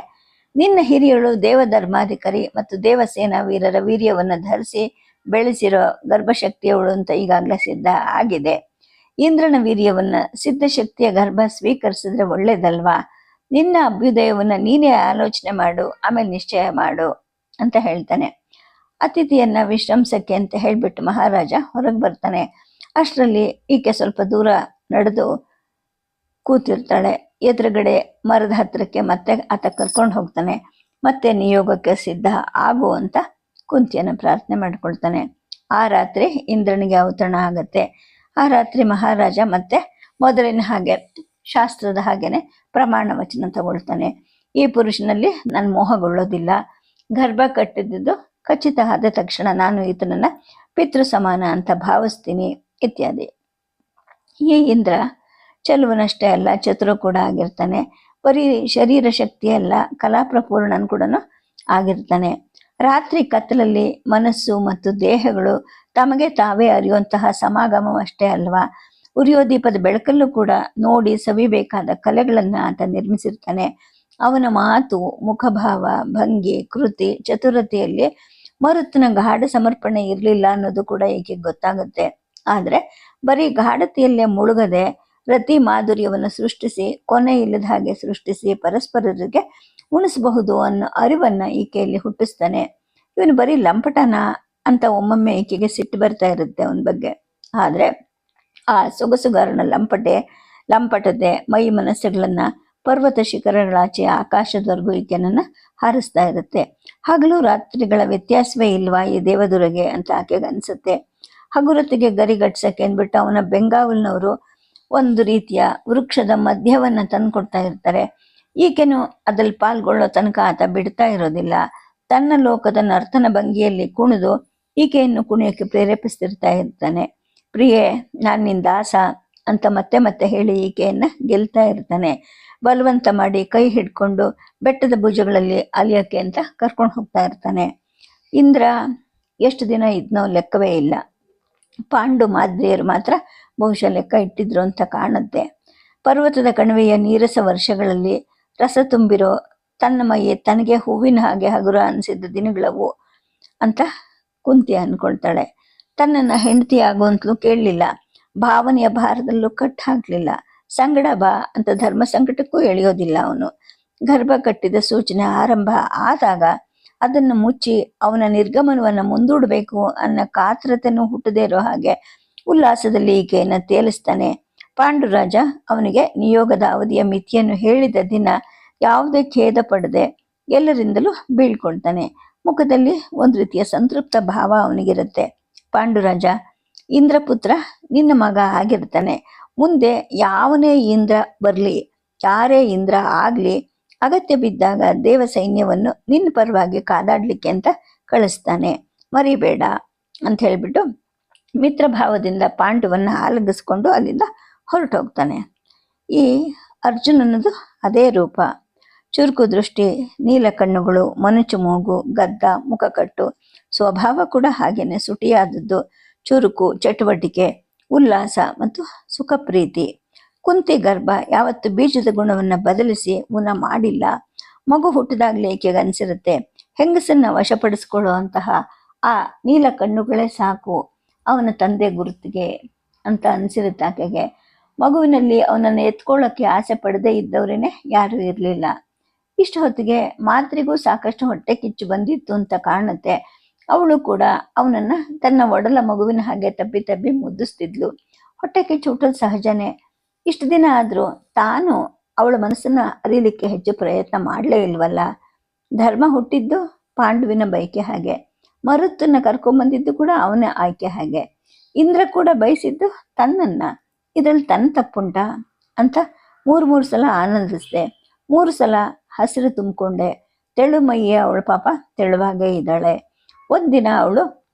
ನಿನ್ನ ಹಿರಿಯಳು ದೇವಧರ್ಮಾಧಿಕಾರಿ ಮತ್ತು ದೇವಸೇನಾ ವೀರರ ವೀರ್ಯವನ್ನು ಧರಿಸಿ ಬೆಳೆಸಿರೋ ಗರ್ಭಶಕ್ತಿಯವಳು ಅಂತ ಈಗಾಗಲೇ ಸಿದ್ಧ ಆಗಿದೆ. ಇಂದ್ರನ ವೀರ್ಯವನ್ನ ಸಿದ್ಧಶಕ್ತಿಯ ಗರ್ಭ ಸ್ವೀಕರಿಸಿದ್ರೆ ಒಳ್ಳೇದಲ್ವಾ? ನಿನ್ನ ಅಭ್ಯುದಯವನ್ನು ನೀನೇ ಆಲೋಚನೆ ಮಾಡು, ಆಮೇಲೆ ನಿಶ್ಚಯ ಮಾಡು ಅಂತ ಹೇಳ್ತಾನೆ. ಅತಿಥಿಯನ್ನ ವಿಶ್ರಮಿಸಕ್ಕೆ ಅಂತ ಹೇಳ್ಬಿಟ್ಟು ಮಹಾರಾಜ ಹೊರಗೆ ಬರ್ತಾನೆ. ಅಷ್ಟರಲ್ಲಿ ಈಕೆ ಸ್ವಲ್ಪ ದೂರ ನಡೆದು ಕೂತಿರ್ತಾಳೆ. ಎದುರುಗಡೆ ಮರದ ಹತ್ತಿರಕ್ಕೆ ಮತ್ತೆ ಆತ ಕರ್ಕೊಂಡು ಹೋಗ್ತಾನೆ. ಮತ್ತೆ ನಿಯೋಗಕ್ಕೆ ಸಿದ್ಧ ಆಗು ಅಂತ ಕುಂತಿಯನ್ನು ಪ್ರಾರ್ಥನೆ ಮಾಡ್ಕೊಳ್ತಾನೆ. ಆ ರಾತ್ರಿ ಇಂದ್ರನಿಗೆ ಅವತರಣ ಆಗತ್ತೆ. ಆ ರಾತ್ರಿ ಮಹಾರಾಜ ಮತ್ತೆ ಮೊದಲಿನ ಹಾಗೆ ಶಾಸ್ತ್ರದ ಹಾಗೇನೆ ಪ್ರಮಾಣ ವಚನ ತಗೊಳ್ತಾನೆ. ಈ ಪುರುಷನಲ್ಲಿ ನಾನು ಮೋಹಗೊಳ್ಳೋದಿಲ್ಲ. ಗರ್ಭ ಕಟ್ಟಿದ್ದು ಖಚಿತ ಆದ ತಕ್ಷಣ ನಾನು ಈತನನ್ನ ಪಿತೃ ಸಮಾನ ಅಂತ ಭಾವಿಸ್ತೀನಿ ಇತ್ಯಾದಿ. ಈ ಇಂದ್ರ ಚೆಲುವನಷ್ಟೇ ಅಲ್ಲ, ಚತುರ ಕೂಡ ಆಗಿರ್ತಾನೆ. ಬರೀ ಶರೀರ ಶಕ್ತಿ ಅಲ್ಲ, ಕಲಾಪ್ರಪೂರ್ಣನ್ ಕೂಡ ಆಗಿರ್ತಾನೆ. ರಾತ್ರಿ ಕತ್ತಲಲ್ಲಿ ಮನಸ್ಸು ಮತ್ತು ದೇಹಗಳು ತಮಗೆ ತಾವೇ ಅರಿಯುವಂತಹ ಸಮಾಗಮವಷ್ಟೇ ಅಲ್ವಾ? ಉರಿಯೋ ದೀಪದ ಬೆಳಕಲ್ಲೂ ಕೂಡ ನೋಡಿ ಸವಿಬೇಕಾದ ಕಲೆಗಳನ್ನ ಆತ ನಿರ್ಮಿಸಿರ್ತಾನೆ. ಅವನ ಮಾತು, ಮುಖಭಾವ, ಭಂಗಿ, ಕೃತಿ, ಚತುರತೆಯಲ್ಲಿ ಮರುತ್ತಿನ ಗಾಢ ಸಮರ್ಪಣೆ ಇರಲಿಲ್ಲ ಅನ್ನೋದು ಕೂಡ ಈಕೆ ಗೊತ್ತಾಗುತ್ತೆ. ಆದರೆ ಬರೀ ಗಾಢತೆಯಲ್ಲೇ ಮುಳುಗದೆ ಪ್ರತಿ ಮಾಧುರ್ಯವನ್ನು ಸೃಷ್ಟಿಸಿ, ಕೊನೆ ಇಲ್ಲದ ಹಾಗೆ ಸೃಷ್ಟಿಸಿ ಪರಸ್ಪರರಿಗೆ ಉಣಿಸಬಹುದು ಅನ್ನೋ ಅರಿವನ್ನ ಈಕೆಯಲ್ಲಿ ಹುಟ್ಟಿಸ್ತಾನೆ. ಇವನು ಬರೀ ಲಂಪಟನ ಅಂತ ಒಮ್ಮೊಮ್ಮೆ ಈಕೆಗೆ ಸಿಟ್ಟು ಬರ್ತಾ ಇರುತ್ತೆ ಅವನ ಬಗ್ಗೆ. ಆದರೆ ಆ ಸೊಗಸುಗಾರನ ಲಂಪಟೆ ಲಂಪಟತೆ ಮೈ ಮನಸ್ಸುಗಳನ್ನ ಪರ್ವತ ಶಿಖರಗಳಾಚೆ ಆಕಾಶದವರೆಗೂ ಈಕೆನನ್ನ ಹಾರಿಸ್ತಾ ಇರುತ್ತೆ. ಹಗಲು ರಾತ್ರಿಗಳ ವ್ಯತ್ಯಾಸವೇ ಇಲ್ವಾ ಈ ದೇವದುರಗೆ ಅಂತ ಆಕೆಗೆ ಅನ್ಸುತ್ತೆ. ಹಗುರತಿಗೆ ಗರಿಗಟ್ಸಕ್ಕೆ ಅಂದ್ಬಿಟ್ಟು ಅವನ ಬೆಂಗಾವಲ್ನವರು ಒಂದು ರೀತಿಯ ವೃಕ್ಷದ ಮಧ್ಯವನ್ನ ತಂದ್ಕೊಡ್ತಾ ಇರ್ತಾರೆ. ಈಕೆನು ಅದರಲ್ಲಿ ಪಾಲ್ಗೊಳ್ಳೋ ತನಕ ಆತ ಬಿಡ್ತಾ ಇರೋದಿಲ್ಲ. ತನ್ನ ಲೋಕದ ನರ್ತನ ಭಂಗಿಯಲ್ಲಿ ಕುಣಿದು ಈಕೆಯನ್ನು ಕುಣಿಯಕ್ಕೆ ಪ್ರೇರೇಪಿಸ್ತಿರ್ತಾ ಇರ್ತಾನೆ. ಪ್ರಿಯೆ, ನಾನು ನಿನ್ ದಾಸ ಅಂತ ಮತ್ತೆ ಮತ್ತೆ ಹೇಳಿ ಈಕೆಯನ್ನು ಗೆಲ್ತಾ ಇರ್ತಾನೆ. ಬಲವಂತ ಮಾಡಿ ಕೈ ಹಿಡ್ಕೊಂಡು ಬೆಟ್ಟದ ಭುಜಗಳಲ್ಲಿ ಅಲಿಯೋಕ್ಕೆ ಅಂತ ಕರ್ಕೊಂಡು ಹೋಗ್ತಾ ಇರ್ತಾನೆ. ಇಂದ್ರ, ಎಷ್ಟು ದಿನ ಇದ್ನೋ ಲೆಕ್ಕವೇ ಇಲ್ಲ. ಪಾಂಡು ಮಾದ್ರಿಯರು ಮಾತ್ರ ಬಹುಶಃ ಲೆಕ್ಕ ಇಟ್ಟಿದ್ರು ಅಂತ ಕಾಣುತ್ತೆ. ಪರ್ವತದ ಕಣಿವೆಯ ನೀರಸ ವರ್ಷಗಳಲ್ಲಿ ರಸ ತುಂಬಿರೋ ತನ್ನ ಮೈಯೆ ತನಗೆ ಹೂವಿನ ಹಾಗೆ ಹಗುರ ಅನಿಸಿದ ದಿನಗಳವು ಅಂತ ಕುಂತಿ ಅನ್ಕೊಳ್ತಾಳೆ. ತನ್ನನ್ನ ಹೆಂಡತಿ ಆಗುವಂತಲೂ ಕೇಳಲಿಲ್ಲ. ಭಾವನೆಯ ಭಾರದಲ್ಲೂ ಕಟ್ ಹಾಕ್ಲಿಲ್ಲ. ಸಂಗಡ ಬಾ ಅಂತ ಧರ್ಮ ಸಂಕಟಕ್ಕೂ ಎಳೆಯೋದಿಲ್ಲ ಅವನು. ಗರ್ಭ ಕಟ್ಟಿದ ಸೂಚನೆ ಆರಂಭ ಆದಾಗ ಅದನ್ನು ಮುಚ್ಚಿ ಅವನ ನಿರ್ಗಮನವನ್ನ ಮುಂದೂಡಬೇಕು ಅನ್ನೋ ಕಾತರತೆನೂ ಹುಟ್ಟದೇ ಇರೋ ಹಾಗೆ ಉಲ್ಲಾಸದಲ್ಲಿ ಈಕೆಯನ್ನು ತೇಲಿಸ್ತಾನೆ. ಪಾಂಡುರಾಜ ಅವನಿಗೆ ನಿಯೋಗದ ಅವಧಿಯ ಮಿತಿಯನ್ನು ಹೇಳಿದ ದಿನ ಯಾವುದೇ ಖೇದ ಪಡದೆ ಎಲ್ಲರಿಂದಲೂ ಬೀಳ್ಕೊಳ್ತಾನೆ. ಮುಖದಲ್ಲಿ ಒಂದು ರೀತಿಯ ಸಂತೃಪ್ತ ಭಾವ ಅವನಿಗಿರುತ್ತೆ. ಪಾಂಡುರಾಜ, ಇಂದ್ರಪುತ್ರ ನಿನ್ನ ಮಗ ಆಗಿರ್ತಾನೆ. ಮುಂದೆ ಯಾವನೇ ಇಂದ್ರ ಬರಲಿ, ಯಾರೇ ಇಂದ್ರ ಆಗಲಿ, ಅಗತ್ಯ ಬಿದ್ದಾಗ ದೇವ ಸೈನ್ಯವನ್ನು ನಿನ್ನ ಪರವಾಗಿ ಕಾದಾಡಲಿಕ್ಕೆ ಅಂತ ಕಳಿಸ್ತಾನೆ. ಮರಿಬೇಡ ಅಂತ ಹೇಳಿಬಿಟ್ಟು ಮಿತ್ರಭಾವದಿಂದ ಪಾಂಡುವನ್ನು ಆಲಗಿಸ್ಕೊಂಡು ಅಲ್ಲಿಂದ ಹೊರಟೋಗ್ತಾನೆ. ಈ ಅರ್ಜುನನದು ಅದೇ ರೂಪ. ಚುರುಕು ದೃಷ್ಟಿ, ನೀಲ ಕಣ್ಣುಗಳು, ಮನುಚು ಮೂಗು, ಗದ್ದ, ಮುಖಕಟ್ಟು, ಸ್ವಭಾವ ಕೂಡ ಹಾಗೇನೆ ಸುಟಿಯಾದದ್ದು. ಚುರುಕು, ಚಟುವಟಿಕೆ, ಉಲ್ಲಾಸ ಮತ್ತು ಸುಖ ಪ್ರೀತಿ ಕುಂತಿ ಗರ್ಭ ಯಾವತ್ತು ಬೀಜದ ಗುಣವನ್ನು ಬದಲಿಸಿ ಉನ ಮಾಡಿಲ್ಲ. ಮಗು ಹುಟ್ಟಿದಾಗಲೇ ಈಕೆಗೆ ಅನಿಸಿರುತ್ತೆ. ಹೆಂಗಸನ್ನ ವಶಪಡಿಸ್ಕೊಳ್ಳುವಂತಹ ಆ ನೀಲ ಕಣ್ಣುಗಳೇ ಸಾಕು. ಅವನ ತಂದೆ ಗುರುತಿಗೆ ಅಂತ ಅನಿಸಿರುತ್ತೆ ಆಕೆಗೆ. ಮಗುವಿನಲ್ಲಿ ಅವನನ್ನು ಎತ್ಕೊಳ್ಳೋಕ್ಕೆ ಆಸೆ ಪಡದೇ ಇದ್ದವರೇನೆ ಯಾರೂ ಇರಲಿಲ್ಲ. ಇಷ್ಟು ಹೊತ್ತಿಗೆ ಮಾತ್ರಿಗೂ ಸಾಕಷ್ಟು ಹೊಟ್ಟೆ ಕಿಚ್ಚು ಬಂದಿತ್ತು ಅಂತ ಕಾಣುತ್ತೆ. ಅವಳು ಕೂಡ ಅವನನ್ನ ತನ್ನ ಒಡಲ ಮಗುವಿನ ಹಾಗೆ ತಬ್ಬಿ ತಬ್ಬಿ ಮುದ್ದಿಸ್ತಿದ್ಲು. ಹೊಟ್ಟೆ ಕಿಚ್ಚು ಹುಟ್ಟಲು ಸಹಜನೇ. ಇಷ್ಟು ದಿನ ಆದರೂ ತಾನು ಅವಳ ಮನಸ್ಸನ್ನ ಅರಿಲಿಕ್ಕೆ ಹೆಚ್ಚು ಪ್ರಯತ್ನ ಮಾಡಲೇ ಇಲ್ವಲ್ಲ? ಧರ್ಮ ಹುಟ್ಟಿದ್ದು ಪಾಂಡುವಿನ ಬಯಕೆ ಹಾಗೆ. ಮರುತ್ತನ್ನ ಕರ್ಕೊಂಬಂದಿದ್ದು ಕೂಡ ಅವನ ಆಯ್ಕೆ ಹಾಗೆ. ಇಂದ್ರ ಕೂಡ ಬಯಸಿದ್ದು ತನ್ನನ್ನ. ಇದ್ರಲ್ಲಿ ತನ್ನ ತಪ್ಪುಂಟ ಅಂತ ಮೂರು ಮೂರು ಸಲ ಆನಂದಿಸಿದೆ. ಮೂರು ಸಲ ಹಸಿರು ತುಂಬಿಕೊಂಡೆ. ತೆಳು ಮೈಯ ಅವಳು ಪಾಪ ತೆಳುವಾಗೇ ಇದ್ದಾಳೆ. ಒಂದಿನ ಅವಳು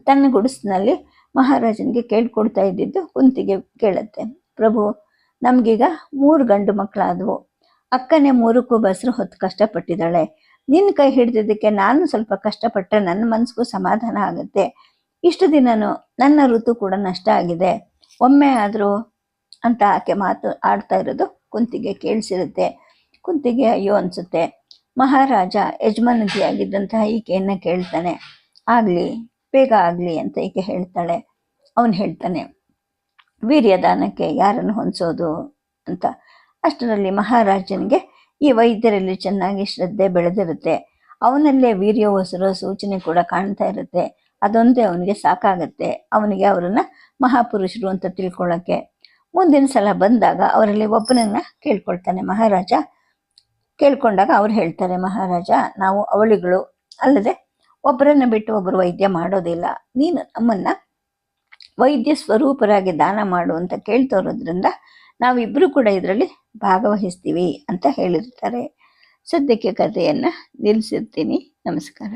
ತನ್ನ ಗುಡಿಸಿನಲ್ಲಿ ಮಹಾರಾಜನಿಗೆ ಕೇಳ್ಕೊಡ್ತಾ ಇದ್ದಿದ್ದು ಕುಂತಿಗೆ ಕೇಳುತ್ತೆ. ಪ್ರಭು, ನಮಗೀಗ ಮೂರು ಗಂಡು ಮಕ್ಕಳಾದವು ಅಕ್ಕನೇ ಮೂರಕ್ಕೂ ಬಸರು ಹೊತ್ತು ಕಷ್ಟಪಟ್ಟಿದ್ದಾಳೆ. ನಿನ್ನ ಕೈ ಹಿಡಿದಿದ್ದಕ್ಕೆ ನಾನು ಸ್ವಲ್ಪ ಕಷ್ಟಪಟ್ಟರೆ ನನ್ನ ಮನಸ್ಸಿಗೂ ಸಮಾಧಾನ ಆಗುತ್ತೆ. ಇಷ್ಟು ದಿನನೂ ನನ್ನ ಋತು ಕೂಡ ನಷ್ಟ ಆಗಿದೆ. ಒಮ್ಮೆ ಆದರೂ ಅಂತ ಆಕೆ ಮಾತು ಆಡ್ತಾ ಇರೋದು ಕುಂತಿಗೆ ಕೇಳಿಸಿರುತ್ತೆ. ಕುಂತಿಗೆ ಅಯ್ಯೋ ಅನಿಸುತ್ತೆ, ಮಹಾರಾಜ ಯಜಮಾನತಿಯಾಗಿದ್ದಂತಹ ಈಕೆಯನ್ನು ಕೇಳ್ತಾನೆ. ಆಗಲಿ, ಬೇಗ ಆಗಲಿ ಅಂತ ಈಕೆ ಹೇಳ್ತಾಳೆ. ಅವನು ಹೇಳ್ತಾನೆ, ವೀರ್ಯದಾನಕ್ಕೆ ಯಾರನ್ನು ಹೊಂದಿಸೋದು ಅಂತ. ಅಷ್ಟರಲ್ಲಿ ಮಹಾರಾಜನಿಗೆ ಈ ವೈದ್ಯರಲ್ಲಿ ಚೆನ್ನಾಗಿ ಶ್ರದ್ಧೆ ಬೆಳೆದಿರುತ್ತೆ. ಅವನಲ್ಲೇ ವೀರ್ಯ ಹೊಸರೋ ಸೂಚನೆ ಕೂಡ ಕಾಣ್ತಾ ಇರುತ್ತೆ. ಅದೊಂದೇ ಅವನಿಗೆ ಸಾಕಾಗುತ್ತೆ. ಅವನಿಗೆ ಅವರನ್ನ ಮಹಾಪುರುಷರು ಅಂತ ತಿಳ್ಕೊಳ್ಳೋಕ್ಕೆ ಮುಂದಿನ ಸಲ ಬಂದಾಗ ಅವರಲ್ಲಿ ಒಬ್ಬನನ್ನ ಕೇಳ್ಕೊಳ್ತಾನೆ, ಮಹಾರಾಜ. ಕೇಳ್ಕೊಂಡಾಗ ಅವ್ರು ಹೇಳ್ತಾರೆ, ಮಹಾರಾಜ, ನಾವು ಅವಳಿಗಳು ಅಲ್ಲದೆ ಒಬ್ಬರನ್ನ ಬಿಟ್ಟು ಒಬ್ಬರು ವೈದ್ಯ ಮಾಡೋದಿಲ್ಲ. ನೀನು ನಮ್ಮನ್ನ ವೈದ್ಯ ಸ್ವರೂಪರಾಗಿ ದಾನ ಮಾಡು ಅಂತ ಕೇಳ್ತೋರೋದ್ರಿಂದ ನಾವಿಬ್ಬರು ಕೂಡ ಇದರಲ್ಲಿ ಭಾಗವಹಿಸ್ತೀವಿ ಅಂತ ಹೇಳಿರ್ತಾರೆ. ಸದ್ಯಕ್ಕೆ ಕಥೆಯನ್ನು ನಿಲ್ಲಿಸಿರ್ತೀನಿ ನಮಸ್ಕಾರ.